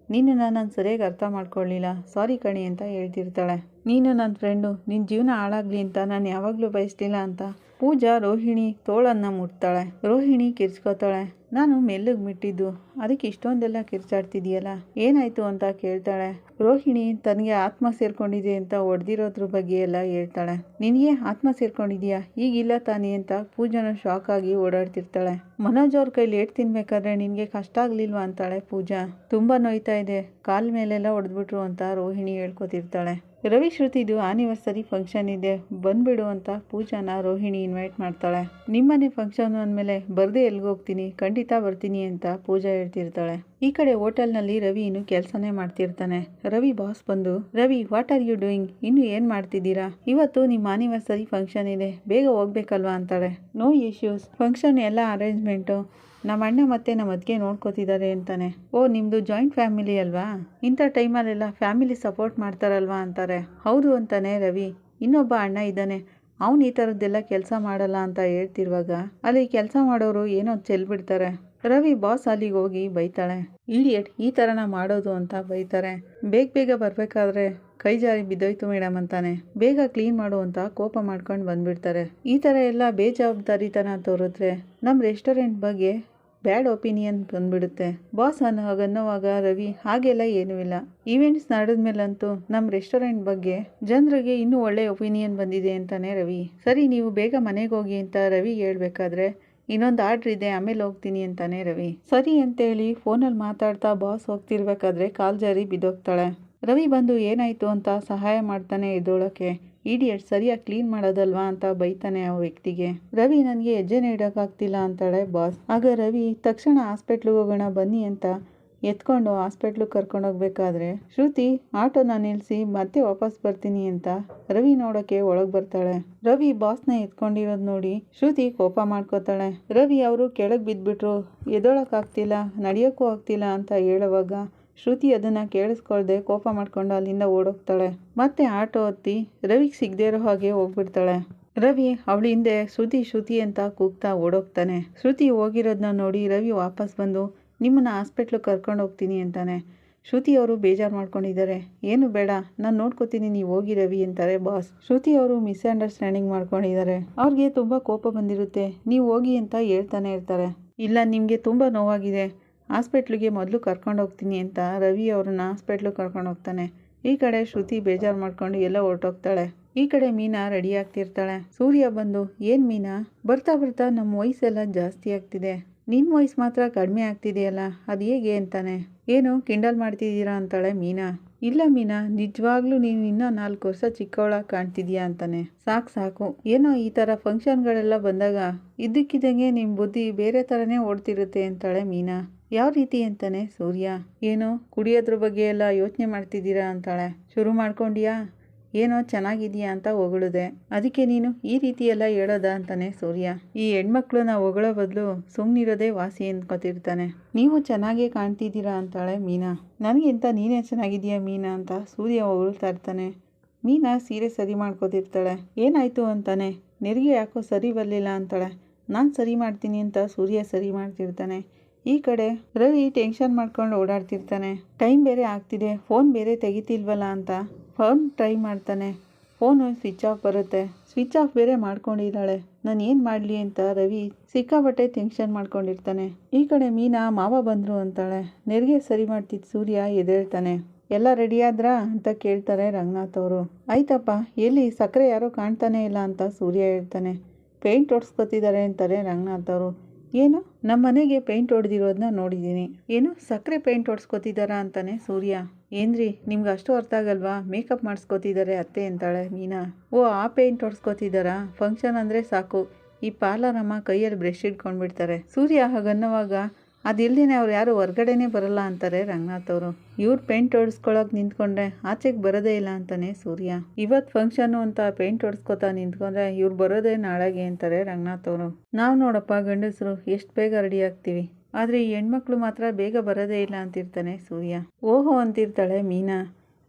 ನೀನು ನಾನು ಸರಿಯಾಗಿ ಅರ್ಥ ಮಾಡ್ಕೊಳ್ಳಿಲ್ಲ ಸಾರಿ ಕಣಿ ಅಂತ ಹೇಳ್ತಿರ್ತಾಳೆ. ನೀನು ನನ್ನ ಫ್ರೆಂಡು ನಿನ್ನ ಜೀವನ ಹಾಳಾಗ್ಲಿ ಅಂತ ನಾನು ಯಾವಾಗಲೂ ಬಯಸ್ತಿಲ್ಲ ಅಂತ ಪೂಜಾ ರೋಹಿಣಿ ತೋಳನ್ನು ಮುಟ್ತಾಳೆ. ರೋಹಿಣಿ ಕಿರ್ಚ್ಕೋತಾಳೆ. ನಾನು ಮೆಲ್ಲಗೆ ಮಿಟ್ಟಿದ್ದು. ಅದಕ್ಕೆ ಇಷ್ಟೊಂದೆಲ್ಲ ಕಿರ್ಚಾಡ್ತಿದೆಯಲ್ಲ ಏನಾಯ್ತು ಅಂತ ಕೇಳ್ತಾಳೆ. ರೋಹಿಣಿ ತನಗೆ ಆತ್ಮ ಸೇರ್ಕೊಂಡಿದೆ ಅಂತ ಹೊಡೆದಿರೋದ್ರ ಬಗ್ಗೆ ಎಲ್ಲ ಹೇಳ್ತಾಳೆ. ನಿನಗೆ ಆತ್ಮ ಸೇರ್ಕೊಂಡಿದ್ಯಾ ಈಗಿಲ್ಲ ತಾನೇ ಅಂತ ಪೂಜಾನ ಶಾಕ್ ಆಗಿ ಓಡಾಡ್ತಿರ್ತಾಳೆ. ಮನೋಜ್ ಅವ್ರ ಕೈಲಿ ಏಟ್ ತಿನ್ಬೇಕಾದ್ರೆ ನಿನಗೆ ಕಷ್ಟ ಆಗ್ಲಿಲ್ವಾ? ಅಂತಾಳೆ ಪೂಜಾ. ತುಂಬಾ ನೋಯ್ತಾ ಇದೆ. ಕಾಲ್ ಮೇಲೆಲ್ಲ ಹೊಡೆದ್ಬಿಟ್ರು ಅಂತ ರೋಹಿಣಿ ಹೇಳ್ಕೊತಿರ್ತಾಳೆ. ರವಿ ಶ್ರುತಿದು ಆನಿವರ್ಸರಿ ಫಂಕ್ಷನ್ ಇದೆ. ಬಂದ್ಬಿಡು ಅಂತ ಪೂಜಾನ ರೋಹಿಣಿ ಇನ್ವೈಟ್ ಮಾಡ್ತಾಳೆ. ನಿಮ್ಮನೆ ಫಂಕ್ಷನ್ ಅಂದಮೇಲೆ ಬರದೆ ಎಲ್ಗೆ ಹೋಗ್ತೀನಿ, ಖಂಡಿತ ಬರ್ತೀನಿ ಅಂತ ಪೂಜಾ ಹೇಳ್ತಿರ್ತಾಳೆ. ಈ ಕಡೆ ಹೋಟೆಲ್ನಲ್ಲಿ ರವಿ ಇನ್ನು ಕೆಲಸನೇ ಮಾಡ್ತಿರ್ತಾನೆ. ರವಿ ಬಾಸ್ ಬಂದು, Ravi what are you doing ಇನ್ನು ಏನು ಮಾಡ್ತಿದ್ದೀರಾ? ಇವತ್ತು ನಿಮ್ಮ ಆನಿವರ್ಸರಿ ಫಂಕ್ಷನ್ ಇದೆ. ಬೇಗ ಹೋಗ್ಬೇಕಲ್ವಾ? ಅಂತಾಳೆ. ನೋ ಇಶ್ಯೂಸ್ ಫಂಕ್ಷನ್ ಎಲ್ಲ ಅರೇಂಜ್ಮೆಂಟು ನಮ್ಮ ಅಣ್ಣ ಮತ್ತೆ ನಮ್ಮ ಅತ್ತಿಗೆ ನೋಡ್ಕೋತಿದ್ದಾರೆ ಅಂತಾನೆ. ಓ ನಿಮ್ಮದು ಜಾಯಿಂಟ್ ಫ್ಯಾಮಿಲಿ ಅಲ್ವಾ? ಇಂಥ ಟೈಮಲ್ಲೆಲ್ಲ ಫ್ಯಾಮಿಲಿ ಸಪೋರ್ಟ್ ಮಾಡ್ತಾರಲ್ವಾ ಅಂತಾರೆ. ಹೌದು ಅಂತಾನೆ ರವಿ. ಇನ್ನೊಬ್ಬ ಅಣ್ಣ ಇದ್ದಾನೆ. ಅವನು ಈ ಥರದ್ದೆಲ್ಲ ಕೆಲಸ ಮಾಡಲ್ಲ ಅಂತ ಹೇಳ್ತಿರುವಾಗ ಅಲ್ಲಿ ಕೆಲಸ ಮಾಡೋರು ಏನೋ ಚೆಲ್ಬಿಡ್ತಾರೆ. ರವಿ ಬಾಸ್ ಅಲ್ಲಿಗೆ ಹೋಗಿ ಬೈತಾಳೆ. ಇಡಿಯಟ್, ಈ ಥರನ ಮಾಡೋದು ಅಂತ ಬೈತಾರೆ. ಬೇಗ ಬೇಗ ಬರಬೇಕಾದ್ರೆ ಕೈ ಜಾರಿ ಬಿದ್ದೋಯ್ತು ಮೇಡಮ್ ಅಂತಾನೆ. ಬೇಗ ಕ್ಲೀನ್ ಮಾಡು ಅಂತ ಕೋಪ ಮಾಡ್ಕೊಂಡು ಬಂದ್ಬಿಡ್ತಾರೆ. ಈ ಥರ ಎಲ್ಲ ಬೇಜವಾಬ್ದಾರಿತನ ತೋರಿದ್ರೆ ನಮ್ಮ ರೆಸ್ಟೋರೆಂಟ್ ಬಗ್ಗೆ ಬ್ಯಾಡ್ ಒಪಿನಿಯನ್ ಬಂದ್ಬಿಡುತ್ತೆ. ಬಾಸ್ ಅನ್ನೋ ಅನ್ನೋವಾಗ ರವಿ ಹಾಗೆಲ್ಲ ಏನೂ ಇಲ್ಲ. ಈವೆಂಟ್ಸ್ ನಡೆದ್ಮೇಲಂತೂ ನಮ್ಮ ರೆಸ್ಟೋರೆಂಟ್ ಬಗ್ಗೆ ಜನರಿಗೆ ಇನ್ನೂ ಒಳ್ಳೆಯ ಒಪಿನಿಯನ್ ಬಂದಿದೆ ಅಂತಾನೆ ರವಿ. ಸರಿ, ನೀವು ಬೇಗ ಮನೆಗೆ ಹೋಗಿ ಅಂತ ರವಿ ಹೇಳಬೇಕಾದ್ರೆ ಇನ್ನೊಂದು ಆರ್ಡ್ರ್ ಇದೆ, ಆಮೇಲೆ ಹೋಗ್ತೀನಿ ಅಂತಾನೆ ರವಿ. ಸರಿ ಅಂತೇಳಿ ಫೋನಲ್ಲಿ ಮಾತಾಡ್ತಾ ಬಾಸ್ ಹೋಗ್ತಿರ್ಬೇಕಾದ್ರೆ ಕಾಲ್ ಜಾರಿ ಬಿದ್ದೋಗ್ತಾಳೆ. ರವಿ ಬಂದು ಏನಾಯಿತು ಅಂತ ಸಹಾಯ ಮಾಡ್ತಾನೆ ಎದ್ದೋಳಕ್ಕೆ. ಇಡಿಯಟ್ ಸರಿಯಾಗಿ ಕ್ಲೀನ್ ಮಾಡೋದಲ್ವಾ ಅಂತ ಬೈತಾನೆ ಆ ವ್ಯಕ್ತಿಗೆ. ರವಿ ನನಗೆ ಹೆಜ್ಜೆನೇ ಇಡೋಕ್ಕಾಗ್ತಿಲ್ಲ ಅಂತಾಳೆ ಬಾಸ್. ಆಗ ರವಿ, ತಕ್ಷಣ ಹಾಸ್ಪಿಟ್ಲಿಗೆ ಹೋಗೋಣ ಬನ್ನಿ ಅಂತ ಎತ್ಕೊಂಡು ಹಾಸ್ಪಿಟ್ಲಿಗೆ ಕರ್ಕೊಂಡು ಹೋಗ್ಬೇಕಾದ್ರೆ, ಶ್ರುತಿ ಆಟೋನ ನಿಲ್ಲಿಸಿ ಮತ್ತೆ ವಾಪಸ್ ಬರ್ತೀನಿ ಅಂತ ರವಿ ನೋಡೋಕೆ ಒಳಗೆ ಬರ್ತಾಳೆ. ರವಿ ಬಾಸ್ನ ಎತ್ಕೊಂಡಿರೋದು ನೋಡಿ ಶ್ರುತಿ ಕೋಪ ಮಾಡ್ಕೋತಾಳೆ. ರವಿ ಅವರು ಕೆಳಗೆ ಬಿದ್ದುಬಿಟ್ರು ಎದೊಳಕ್ಕಾಗ್ತಿಲ್ಲ ನಡೆಯೋಕ್ಕೂ ಆಗ್ತಿಲ್ಲ ಅಂತ ಹೇಳುವಾಗ ಶ್ರುತಿ ಅದನ್ನು ಕೇಳಿಸ್ಕೊಳ್ದೆ ಕೋಪ ಮಾಡಿಕೊಂಡು ಅಲ್ಲಿಂದ ಓಡೋಗ್ತಾಳೆ. ಮತ್ತೆ ಆಟೋ ಹತ್ತಿ ರವಿಗೆ ಸಿಗದೇ ಇರೋ ಹಾಗೆ ಹೋಗ್ಬಿಡ್ತಾಳೆ. ರವಿ ಅವಳ ಹಿಂದೆ ಶ್ರುತಿ ಶ್ರುತಿ ಅಂತ ಕೂಗ್ತಾ ಓಡೋಗ್ತಾನೆ. ಶ್ರುತಿ ಹೋಗಿರೋದನ್ನ ನೋಡಿ ರವಿ ವಾಪಸ್ ಬಂದು, ನಿಮ್ಮನ್ನ ಹಾಸ್ಪಿಟ್ಲಿಗೆ ಕರ್ಕೊಂಡು ಹೋಗ್ತೀನಿ ಅಂತಾನೆ. ಶ್ರುತಿ ಅವರು ಬೇಜಾರು ಮಾಡ್ಕೊಂಡಿದ್ದಾರೆ. ಏನು ಬೇಡ, ನಾನು ನೋಡ್ಕೋತೀನಿ, ನೀವು ಹೋಗಿ ರವಿ ಅಂತಾರೆ ಬಾಸ್. ಶ್ರುತಿ ಅವರು ಮಿಸ್ಅಂಡರ್ಸ್ಟ್ಯಾಂಡಿಂಗ್ ಮಾಡ್ಕೊಂಡಿದ್ದಾರೆ. ಅವ್ರಿಗೆ ತುಂಬ ಕೋಪ ಬಂದಿರುತ್ತೆ. ನೀವು ಹೋಗಿ ಅಂತ ಹೇಳ್ತಾನೆ ಇರ್ತಾರೆ. ಇಲ್ಲ, ನಿಮಗೆ ತುಂಬ ನೋವಾಗಿದೆ. ಹಾಸ್ಪಿಟ್ಲಿಗೆ ಮೊದಲು ಕರ್ಕೊಂಡು ಹೋಗ್ತೀನಿ ಅಂತ ರವಿ ಅವ್ರನ್ನ ಹಾಸ್ಪಿಟ್ಲಿಗೆ ಕರ್ಕೊಂಡು ಹೋಗ್ತಾನೆ. ಈ ಕಡೆ ಶ್ರುತಿ ಬೇಜಾರು ಮಾಡ್ಕೊಂಡು ಎಲ್ಲ ಹೊರಟೋಗ್ತಾಳೆ. ಈ ಕಡೆ ಮೀನಾ ರೆಡಿ ಆಗ್ತಿರ್ತಾಳೆ. ಸೂರ್ಯ ಬಂದು, ಏನು ಮೀನಾ? ಬರ್ತಾ ಬರ್ತಾ ನಮ್ಮ ವಯಸ್ಸೆಲ್ಲ ಜಾಸ್ತಿ ಆಗ್ತಿದೆ. ನಿನ್ನ ವಯಸ್ಸು ಮಾತ್ರ ಕಡಿಮೆ ಆಗ್ತಿದೆಯಲ್ಲ, ಅದು ಹೇಗೆ ಅಂತಾನೆ. ಏನು, ಕಿಂಡಲ್ ಮಾಡ್ತಿದ್ದೀರಾ? ಅಂತಾಳೆ ಮೀನಾ. ಇಲ್ಲ ಮೀನಾ, ನಿಜವಾಗ್ಲೂ ನೀನು ಇನ್ನೂ ನಾಲ್ಕು ವರ್ಷ ಚಿಕ್ಕವಳಾಗಿ ಕಾಣ್ತಿದ್ಯಾ? ಅಂತಾನೆ. ಸಾಕು ಸಾಕು. ಏನೋ ಈ ಥರ ಫಂಕ್ಷನ್ಗಳೆಲ್ಲ ಬಂದಾಗ ಇದ್ದಕ್ಕಿದ್ದಂಗೆ ನಿಮ್ಮ ಬುದ್ಧಿ ಬೇರೆ ಥರನೇ ಓಡ್ತಿರುತ್ತೆ, ಅಂತಾಳೆ ಮೀನಾ. ಯಾವ ರೀತಿ ಅಂತಾನೆ? ಸೂರ್ಯ, ಏನು? ಕುಡಿಯೋದ್ರ ಬಗ್ಗೆ ಎಲ್ಲ ಯೋಚನೆ ಮಾಡ್ತಿದ್ದೀರಾ ಅಂತಾಳೆ. ಶುರು ಮಾಡ್ಕೊಂಡಿಯಾ? ಏನೋ ಚೆನ್ನಾಗಿದೆಯಾ ಅಂತ ಹೊಗಳಿದೆ. ಅದಕ್ಕೆ ನೀನು ಈ ರೀತಿ ಎಲ್ಲ ಹೇಳೋದ ಅಂತಾನೆ ಸೂರ್ಯ. ಈ ಹೆಣ್ಮಕ್ಳನ್ನ ಹೊಗಳೋ ಬದಲು ಸುಮ್ಮನಿರೋದೇ ವಾಸಿ ಅಂದ್ಕೊತಿರ್ತಾನೆ ನೀವು ಚೆನ್ನಾಗೇ ಕಾಣ್ತಿದ್ದೀರಾ ಅಂತಾಳೆ ಮೀನಾ. ನನಗಿಂತ ನೀನೇ ಚೆನ್ನಾಗಿದೆಯಾ ಮೀನಾ ಅಂತ ಸೂರ್ಯ ಹೊಗಳ್ತಾ ಇರ್ತಾನೆ. ಮೀನಾ ಸೀರೆ ಸರಿ ಮಾಡ್ಕೋತಿರ್ತಾಳೆ. ಏನಾಯ್ತು ಅಂತಾನೆ. ನೆರಿಗೆ ಯಾಕೋ ಸರಿ ಬರಲಿಲ್ಲ ಅಂತಾಳೆ. ನಾನು ಸರಿ ಮಾಡ್ತೀನಿ ಅಂತ ಸೂರ್ಯ ಸರಿ ಮಾಡ್ತಿರ್ತಾನೆ. ಈ ಕಡೆ ರವಿ ಟೆನ್ಷನ್ ಮಾಡ್ಕೊಂಡು ಓಡಾಡ್ತಿರ್ತಾನೆ. ಟೈಮ್ ಬೇರೆ ಆಗ್ತಿದೆ. ಫೋನ್ ಬೇರೆ ತೆಗಿತಿಲ್ವಲ್ಲ ಅಂತ ಫೋನ್ ಟ್ರೈ ಮಾಡ್ತಾನೆ. ಫೋನು ಸ್ವಿಚ್ ಆಫ್ ಬರುತ್ತೆ. ಸ್ವಿಚ್ ಆಫ್ ಬೇರೆ ಮಾಡ್ಕೊಂಡಿದ್ದಾಳೆ. ನಾನು ಏನು ಮಾಡಲಿ ಅಂತ ರವಿ ಸಿಕ್ಕಾಪಟ್ಟೆ ಟೆನ್ಷನ್ ಮಾಡ್ಕೊಂಡಿರ್ತಾನೆ. ಈ ಕಡೆ ಮೀನಾ ಮಾವ ಬಂದರು ಅಂತಾಳೆ. ನೆರಿಗೆ ಸರಿ ಮಾಡ್ತಿದ್ದ ಸೂರ್ಯ ಎದ್ದೇಳ್ತಾನೆ ಎಲ್ಲ ರೆಡಿ ಆದ್ರಾ? ಅಂತ ಕೇಳ್ತಾರೆ ರಂಗನಾಥ್ ಅವರು. ಆಯ್ತಪ್ಪ, ಎಲ್ಲಿ ಸಕ್ಕರೆ ಯಾರೋ ಕಾಣ್ತಾನೆ ಇಲ್ಲ ಅಂತ ಸೂರ್ಯ ಹೇಳ್ತಾನೆ. ಪೇಂಟ್ ಹೊಡ್ಸ್ಕೊತಿದ್ದಾರೆ ಅಂತಾರೆ ರಂಗನಾಥ್ ಅವರು. ಏನು? ನಮ್ಮ ಮನೆಗೆ ಪೇಂಟ್ ಹೊಡೆದಿರೋದನ್ನ ನೋಡಿದ್ದೀನಿ. ಏನು? ಸಕ್ಕರೆ ಪೇಂಟ್ ಹೊಡ್ಸ್ಕೊತಿದ್ದಾರಾ ಅಂತಾನೆ ಸೂರ್ಯ. ಏನ್ರಿ? ನಿಮ್ಗೆ ಅಷ್ಟು ಅರ್ಥ ಆಗಲ್ವಾ? ಮೇಕಪ್ ಮಾಡಿಸ್ಕೊತಿದ್ದಾರೆ ಅತ್ತೆ ಅಂತಾಳೆ ಮೀನಾ. ಓ, ಆ ಪೇಂಟ್ ಹೊಡ್ಸ್ಕೊತಿದ್ದಾರಾ ಫಂಕ್ಷನ್ ಅಂದರೆ ಸಾಕು. ಈ ಪಾರ್ಲರ್ ಅಮ್ಮ ಕೈಯಲ್ಲಿ ಬ್ರಷ್ ಇಟ್ಕೊಂಡ್ಬಿಡ್ತಾರೆ ಸೂರ್ಯ ಹಾಗನ್ನೋವಾಗ ಅದಿಲ್ದೇನೆ ಅವ್ರು ಯಾರು ಹೊರ್ಗಡೆನೇ ಬರಲ್ಲ ಅಂತಾರೆ ರಂಗನಾಥ್ ಅವರು. ಇವ್ರು ಪೇಂಟ್ ಹೊಡ್ಸ್ಕೊಳಕ್ ನಿಂತ್ಕೊಂಡ್ರೆ ಆಚೆಗೆ ಬರೋದೇ ಇಲ್ಲ ಅಂತಾನೆ ಸೂರ್ಯ. ಇವತ್ತು ಫಂಕ್ಷನು ಅಂತ ಪೇಂಟ್ ಹೊಡ್ಸ್ಕೊತಾ ನಿಂತ್ಕೊಂಡ್ರೆ ಇವ್ರು ಬರೋದೇ ನಾಳೆಗೆ ಅಂತಾರೆ ರಂಗನಾಥ್ ಅವರು. ನಾವು ನೋಡಪ್ಪ ಗಂಡಸರು, ಎಷ್ಟು ಬೇಗ ರೆಡಿ ಆಗ್ತೀವಿ. ಆದರೆ ಈ ಹೆಣ್ಮಕ್ಳು ಮಾತ್ರ ಬೇಗ ಬರೋದೇ ಇಲ್ಲ ಅಂತಿರ್ತಾನೆ ಸೂರ್ಯ. ಓಹೋ ಅಂತಿರ್ತಾಳೆ ಮೀನಾ.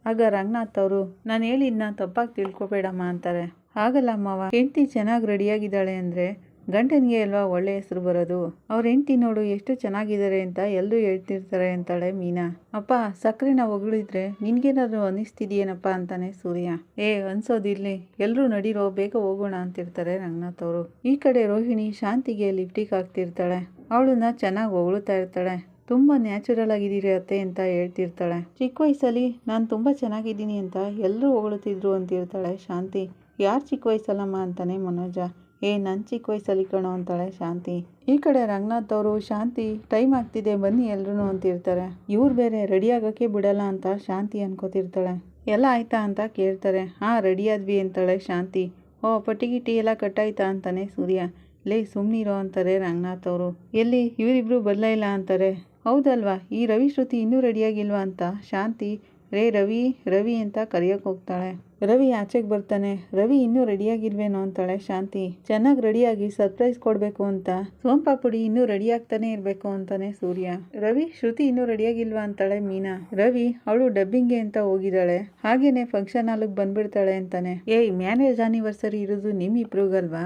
ಆಗ ರಂಗನಾಥ್ ಅವರು, ನಾನು ಹೇಳಿದ್ನ ತಪ್ಪಾಗಿ ತಿಳ್ಕೊಬೇಡಮ್ಮ ಅಂತಾರೆ. ಆಗಲ್ಲ ಅಮ್ಮವ ಹೆಂಡತಿ ಚೆನ್ನಾಗಿ ರೆಡಿಯಾಗಿದ್ದಾಳೆ ಅಂದರೆ ಗಂಡನಿಗೆ ಅಲ್ವಾ ಒಳ್ಳೆ ಹೆಸರು ಬರೋದು? ಅವ್ರ ಹೆಂಡತಿ ನೋಡು ಎಷ್ಟು ಚೆನ್ನಾಗಿದ್ದಾರೆ ಅಂತ ಎಲ್ಲರೂ ಹೇಳ್ತಿರ್ತಾರೆ ಅಂತಾಳೆ ಮೀನಾ. ಅಪ್ಪ ಸಕ್ಕರೆನ ಹೊಗಳಿದ್ರೆ ನಿನ್ಗೇನಾದ್ರು ಅನಿಸ್ತಿದೆಯೇನಪ್ಪ ಅಂತಾನೆ ಸೂರ್ಯ. ಏ ಅನ್ಸೋದಿರ್ಲಿ ಎಲ್ಲರೂ ನಡಿರೋ ಬೇಗ ಹೋಗೋಣ ಅಂತಿರ್ತಾರೆ ರಂಗನಾಥ್ ಅವರು. ಈ ಕಡೆ ರೋಹಿಣಿ ಶಾಂತಿಗೆ ಲಿಫ್ಟಿಗೆ ಹಾಕ್ತಿರ್ತಾಳೆ. ಅವಳನ್ನ ಚೆನ್ನಾಗಿ ಹೊಗಳುತ್ತಾ ಇರ್ತಾಳೆ. ತುಂಬ ನ್ಯಾಚುರಲ್ ಆಗಿದ್ದೀರಿ ಅತ್ತೆ ಅಂತ ಹೇಳ್ತಿರ್ತಾಳೆ. ಚಿಕ್ಕ ವಯಸ್ಸಲ್ಲಿ ನಾನು ತುಂಬ ಚೆನ್ನಾಗಿದ್ದೀನಿ ಅಂತ ಎಲ್ಲರೂ ಹೊಗಳುತ್ತಿದ್ರು ಅಂತಿರ್ತಾಳೆ ಶಾಂತಿ. ಯಾರು ಚಿಕ್ಕ ವಯಸ್ಸಲ್ಲಮ್ಮ ಅಂತಾನೆ ಮನೋಜ. ಏ ನನ್ನ ಚಿಕ್ಕ ವಯಸ್ಸಲ್ಲಿ ಕಣೋ ಅಂತಾಳೆ ಶಾಂತಿ. ಈ ಕಡೆ ರಂಗನಾಥ್ ಅವರು, ಶಾಂತಿ ಟೈಮ್ ಆಗ್ತಿದೆ, ಬನ್ನಿ ಎಲ್ರು ಅಂತಿರ್ತಾರೆ. ಇವ್ರು ಬೇರೆ ರೆಡಿ ಆಗೋಕ್ಕೆ ಬಿಡಲ್ಲ ಅಂತ ಶಾಂತಿ ಅನ್ಕೋತಿರ್ತಾಳೆ. ಎಲ್ಲ ಆಯ್ತಾ? ಅಂತ ಕೇಳ್ತಾರೆ. ಹಾಂ ರೆಡಿ ಆದ್ವಿ ಅಂತಾಳೆ ಶಾಂತಿ. ಓ ಪಟ್ಟಿ ಗಿಟ್ಟಿ ಎಲ್ಲ ಕಟ್ಟಾಯ್ತಾ? ಅಂತಾನೆ ಸೂರ್ಯ. ಲೇ ಸುಮ್ಮನಿರೋ ಅಂತಾರೆ ರಂಗನಾಥ್ ಅವರು. ಎಲ್ಲಿ? ಇವರಿಬ್ರು ಬರಲೇ ಇಲ್ಲ ಅಂತಾರೆ. ಹೌದಲ್ವಾ? ಈ ರವಿಶ್ರುತಿ ಇನ್ನೂ ರೆಡಿಯಾಗಿಲ್ವಾ ಅಂತ ಶಾಂತಿ ರೇ ರವಿ ರವಿ ಅಂತ ಕರೆಯೋಕೆ ಹೋಗ್ತಾಳೆ. ರವಿ ಆಚೆಗೆ ಬರ್ತಾನೆ. ರವಿ ಇನ್ನೂ ರೆಡಿಯಾಗಿಲ್ವೇನೋ ಅಂತಾಳೆ ಶಾಂತಿ. ಚೆನ್ನಾಗಿ ರೆಡಿಯಾಗಿ ಸರ್ಪ್ರೈಸ್ ಕೊಡಬೇಕು ಅಂತ. ಸೋಂಪಾಪುಡಿ ಇನ್ನೂ ರೆಡಿ ಆಗ್ತಾನೆ ಇರಬೇಕು ಅಂತಾನೆ ಸೂರ್ಯ. ರವಿ, ಶ್ರುತಿ ಇನ್ನೂ ರೆಡಿಯಾಗಿಲ್ವಾ ಅಂತಾಳೆ ಮೀನಾ. ರವಿ, ಅವಳು ಡಬ್ಬಿಂಗ್ಗೆ ಅಂತ ಹೋಗಿದ್ದಾಳೆ. ಹಾಗೇನೆ ಫಂಕ್ಷನ್ ಹಾಲಿಗೆ ಬಂದ್ಬಿಡ್ತಾಳೆ ಅಂತಾನೆ. ಏಯ್, ಮ್ಯಾರೇಜ್ ಆನಿವರ್ಸರಿ ಇರೋದು ನಿಮ್ಮಿಬ್ರಿಗಲ್ವಾ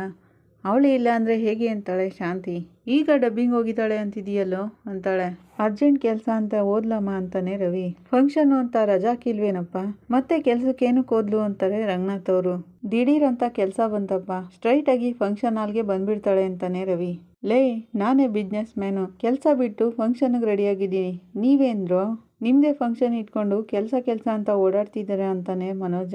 ಅವಳೇ ಇಲ್ಲ ಅಂದರೆ ಹೇಗೆ ಅಂತಾಳೆ ಶಾಂತಿ? ಈಗ ಡಬ್ಬಿಂಗ್ ಹೋಗಿದ್ದಾಳೆ ಅಂತಿದೆಯಲ್ಲೋ ಅಂತಾಳೆ. ಅರ್ಜೆಂಟ್ ಕೆಲಸ ಅಂತ ಓದ್ಲಮ್ಮ ಅಂತಾನೆ ರವಿ. ಫಂಕ್ಷನ್ ಅಂತ ರಜಾಕಿಲ್ವೇನಪ್ಪ ಮತ್ತೆ ಕೆಲ್ಸಕ್ಕೆ ಏನಕ್ಕೆ ಓದ್ಲು ಅಂತಾರೆ ರಂಗನಾಥ್ ಅವರು. ದಿಢೀರ್ ಅಂತ ಕೆಲಸ ಬಂತಪ್ಪ. ಸ್ಟ್ರೈಟ್ ಆಗಿ ಫಂಕ್ಷನ್ ಹಾಲ್ಗೆ ಬಂದ್ಬಿಡ್ತಾಳೆ ಅಂತಾನೆ ರವಿ. ಲೇ, ನಾನೇ ಬಿಸ್ನೆಸ್ ಮ್ಯಾನು ಕೆಲಸ ಬಿಟ್ಟು ಫಂಕ್ಷನ್ಗೆ ರೆಡಿಯಾಗಿದ್ದೀನಿ ನೀವೇಂದ್ರೋ ನಿಮ್ಮದೇ ಫಂಕ್ಷನ್ ಇಟ್ಕೊಂಡು ಕೆಲಸ ಕೆಲಸ ಅಂತ ಓಡಾಡ್ತಿದ್ದಾರೆ ಅಂತಾನೆ ಮನೋಜ.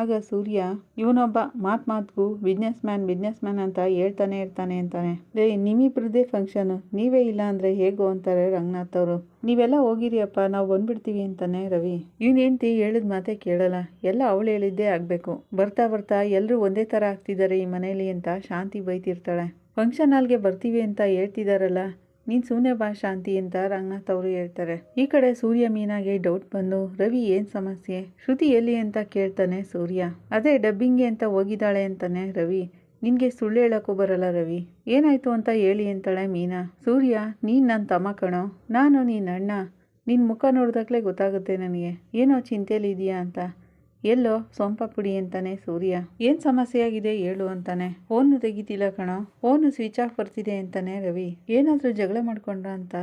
ಆಗ ಸೂರ್ಯ, ಇವನೊಬ್ಬ ಮಾತ್ ಮಾತ್ಗೂ ಬಿಸ್ನೆಸ್ ಮ್ಯಾನ್ ಬಿಸ್ನೆಸ್ ಮ್ಯಾನ್ ಅಂತ ಹೇಳ್ತಾನೆ ಇರ್ತಾನೆ ಅಂತಾನೆ. ರೇ ನಿಮ್ಮಿಬ್ರದ್ದೇ ಫಂಕ್ಷನ್ ನೀವೇ ಇಲ್ಲ ಅಂದ್ರೆ ಹೇಗೋ ಅಂತಾರೆ ರಂಗನಾಥ್ ಅವರು. ನೀವೆಲ್ಲ ಹೋಗಿರಿ ಅಪ್ಪ ನಾವು ಬಂದ್ಬಿಡ್ತೀವಿ ಅಂತಾನೆ ರವಿ. ಇವನ್ ಹೇಳಿದ ಮಾತೆ ಕೇಳಲ್ಲ. ಎಲ್ಲ ಅವಳು ಹೇಳಿದ್ದೇ ಆಗ್ಬೇಕು. ಬರ್ತಾ ಬರ್ತಾ ಎಲ್ಲರೂ ಒಂದೇ ತರ ಆಗ್ತಿದ್ದಾರೆ ಈ ಮನೇಲಿ ಅಂತ ಶಾಂತಿ ಬೈತಿರ್ತಾಳೆ. ಫಂಕ್ಷನ್ ಹಾಲ್ಗೆ ಬರ್ತೀವಿ ಅಂತ ಹೇಳ್ತಿದಾರಲ್ಲ ನೀನು ಸುಮ್ಮನೆ ಬಾ ಶಾಂತಿ ಅಂತ ರಂಗನಾಥ್ ಅವರು ಹೇಳ್ತಾರೆ. ಈ ಕಡೆ ಸೂರ್ಯ ಮೀನಾಗೆ ಡೌಟ್ ಬಂದು, ರವಿ ಏನು ಸಮಸ್ಯೆ? ಶ್ರುತಿ ಎಲ್ಲಿ ಅಂತ ಕೇಳ್ತಾನೆ ಸೂರ್ಯ. ಅದೇ ಡಬ್ಬಿಂಗ್ಗೆ ಅಂತ ಹೋಗಿದ್ದಾಳೆ ಅಂತಾನೆ ರವಿ. ನಿನಗೆ ಸುಳ್ಳು ಹೇಳೋಕ್ಕೂ ಬರಲ್ಲ ರವಿ. ಏನಾಯ್ತು ಅಂತ ಹೇಳಿ ಅಂತಾಳೆ ಮೀನಾ. ಸೂರ್ಯ, ನೀನು ನನ್ನ ತಮ್ಮ ಕಣೋ. ನಾನು ನೀನು ಅಣ್ಣ. ನಿನ್ನ ಮುಖ ನೋಡಿದಾಗಲೇ ಗೊತ್ತಾಗುತ್ತೆ ನನಗೆ. ಏನೋ ಚಿಂತೆಯಲ್ಲಿ ಇದೆಯಾ ಅಂತ. ಎಲ್ಲೋ ಸೊಂಪ ಪುಡಿ ಅಂತಾನೆ ಸೂರ್ಯ. ಏನು ಸಮಸ್ಯೆ ಆಗಿದೆ ಹೇಳು ಅಂತಾನೆ. ಫೋನು ತೆಗಿತಿಲ್ಲ ಕಣ. ಫೋನು ಸ್ವಿಚ್ ಆಫ್ ಬರ್ತಿದೆ ಅಂತಾನೆ ರವಿ. ಏನಾದರೂ ಜಗಳ ಮಾಡ್ಕೊಂಡ್ರ ಅಂತ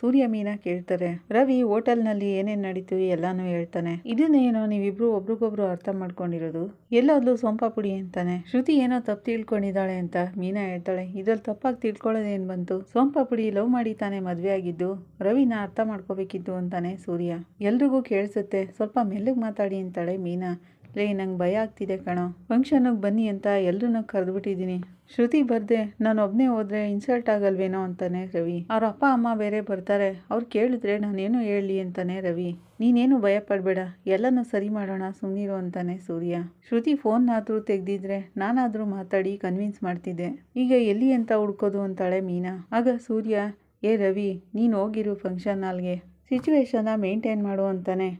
ಸೂರ್ಯ ಮೀನಾ ಕೇಳ್ತಾರೆ, ರವಿ, ಹೋಟೆಲ್ನಲ್ಲಿ ಏನೇನು ನಡೀತು? ಎಲ್ಲಾನು ಹೇಳ್ತಾನೆ ಇದನ್ನೇನೋ ನೀವಿಬ್ರು ಒಬ್ರಿಗೊಬ್ರು ಅರ್ಥ ಮಾಡ್ಕೊಂಡಿರೋದು. ಎಲ್ಲೋದ್ಲು ಸೊಂಪ ಪುಡಿ ಅಂತಾನೆ. ಶ್ರುತಿ ಏನೋ ತಪ್ಪು ತಿಳ್ಕೊಂಡಿದ್ದಾಳೆ ಅಂತ ಮೀನಾ ಹೇಳ್ತಾಳೆ, ಇದ್ರಲ್ಲಿ ತಪ್ಪಾಗಿ ತಿಳ್ಕೊಳ್ಳೋದೇನು ಬಂತು? ಸೋಂಪ ಪುಡಿ ಲವ್ ಮಾಡಿ ತಾನೆ ಮದುವೆ ಆಗಿದ್ದು? ರವಿನ ಅರ್ಥ ಮಾಡ್ಕೋಬೇಕಿತ್ತು ಅಂತಾನೆ ಸೂರ್ಯ. ಎಲ್ರಿಗೂ ಕೇಳಿಸುತ್ತೆ, ಸ್ವಲ್ಪ ಮೆಲ್ಲಗೆ ಮಾತಾಡಿ ಅಂತಾಳೆ ಮೀನಾ. ಲೇ, ನಂಗೆ ಭಯ ಆಗ್ತಿದೆ ಕಣೋ. ಫಂಕ್ಷನಿಗೆ ಬನ್ನಿ ಅಂತ ಎಲ್ರನ್ನೂ ಕರೆದ್ಬಿಟ್ಟಿದ್ದೀನಿ. ಶ್ರುತಿ ಬರ್ದೆ, ನಾನು ಒಬ್ಬನೇ ಹೋದ್ರೆ ಇನ್ಸಲ್ಟ್ ಆಗಲ್ವೇನೋ ಅಂತಾನೆ ರವಿ. ಅವ್ರ ಅಪ್ಪ, ಅಮ್ಮ ಬೇರೆ ಬರ್ತಾರೆ. ಅವ್ರು ಕೇಳಿದ್ರೆ ನಾನೇನು ಹೇಳಲಿ ಅಂತಾನೆ ರವಿ. ನೀನೇನು ಭಯ ಪಡಬೇಡ ಎಲ್ಲನೂ ಸರಿ ಮಾಡೋಣ ಸುಮ್ಮನಿರು ಅಂತಾನೆ ಸೂರ್ಯ. ಶ್ರುತಿ ಫೋನ್ನಾದರೂ ತೆಗೆದಿದ್ರೆ ನಾನಾದರೂ ಮಾತಾಡಿ ಕನ್ವಿನ್ಸ್ ಮಾಡ್ತಿದ್ದೆ. ಈಗ ಎಲ್ಲಿ ಅಂತ ಹುಡ್ಕೋದು ಅಂತಾಳೆ ಮೀನಾ. ಆಗ ಸೂರ್ಯ, ಏ ರವಿ, ನೀನು ಹೋಗಿರು ಫಂಕ್ಷನ್ ಹಾಲ್ಗೆ ಸಿಚುವೇಶನ್ನ ಮೇಂಟೈನ್ ಮಾಡು ಅಂತಾನೆ.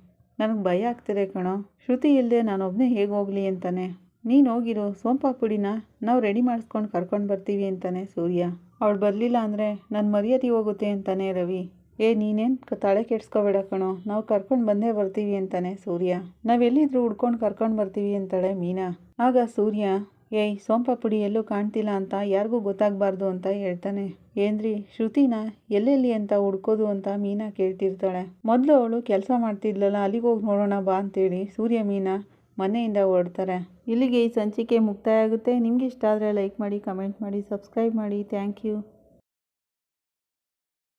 ನನಗೆ ಭಯ ಆಗ್ತಿದೆ ಕಣೋ. ಶ್ರುತಿ ಇಲ್ಲದೆ ನಾನೊಬ್ಬನೇ ಹೇಗೆ ಹೋಗಲಿ ಅಂತಾನೆ. ನೀನು ಹೋಗಿರು ಸೋಂಪಾ ಪುಡಿನ ನಾವು ರೆಡಿ ಮಾಡಿಸ್ಕೊಂಡು ಕರ್ಕೊಂಡು ಬರ್ತೀವಿ ಅಂತಾನೆ ಸೂರ್ಯ. ಅವಳು ಬರಲಿಲ್ಲ ಅಂದರೆ ನನ್ನ ಮರ್ಯಾದೆ ಹೋಗುತ್ತೆ ಅಂತಾನೆ ರವಿ. ಏ, ನೀನೇನು ತಳೆ ಕೆಡ್ಸ್ಕೊಬೇಡ ಕಣೋ. ನಾವು ಕರ್ಕೊಂಡು ಬಂದೇ ಬರ್ತೀವಿ ಅಂತಾನೆ ಸೂರ್ಯ. ನಾವೆಲ್ಲಿದ್ರು ಹುಡ್ಕೊಂಡು ಕರ್ಕೊಂಡು ಬರ್ತೀವಿ ಅಂತಾಳೆ ಮೀನಾ. ಆಗ ಸೂರ್ಯ ಏಯ್, ಸೋಂಪ ಪುಡಿ ಎಲ್ಲೂ ಕಾಣ್ತಿಲ್ಲ ಅಂತ ಯಾರಿಗೂ ಗೊತ್ತಾಗಬಾರ್ದು ಅಂತ ಹೇಳ್ತಾನೆ. ಏನ್ರಿ, ಶ್ರುತಿನ ಎಲ್ಲೆಲ್ಲಿ ಅಂತ ಹುಡ್ಕೋದು ಅಂತ ಮೀನಾ ಕೇಳ್ತಿರ್ತಾಳೆ. ಮೊದಲು ಅವಳು ಕೆಲಸ ಮಾಡ್ತಿದ್ಲಲ್ಲ, ಅಲ್ಲಿಗೆ ಹೋಗಿ ನೋಡೋಣ ಬಾ ಅಂತೇಳಿ ಸೂರ್ಯ ಮೀನಾ ಮನೆಯಿಂದ ಹೊರಡ್ತಾರೆ. ಇಲ್ಲಿಗೆ ಈ ಸಂಚಿಕೆ ಮುಕ್ತಾಯ ಆಗುತ್ತೆ. ನಿಮ್ಗೆ ಇಷ್ಟ ಆದರೆ ಲೈಕ್ ಮಾಡಿ, ಕಮೆಂಟ್ ಮಾಡಿ, ಸಬ್ಸ್ಕ್ರೈಬ್ ಮಾಡಿ. Thank you.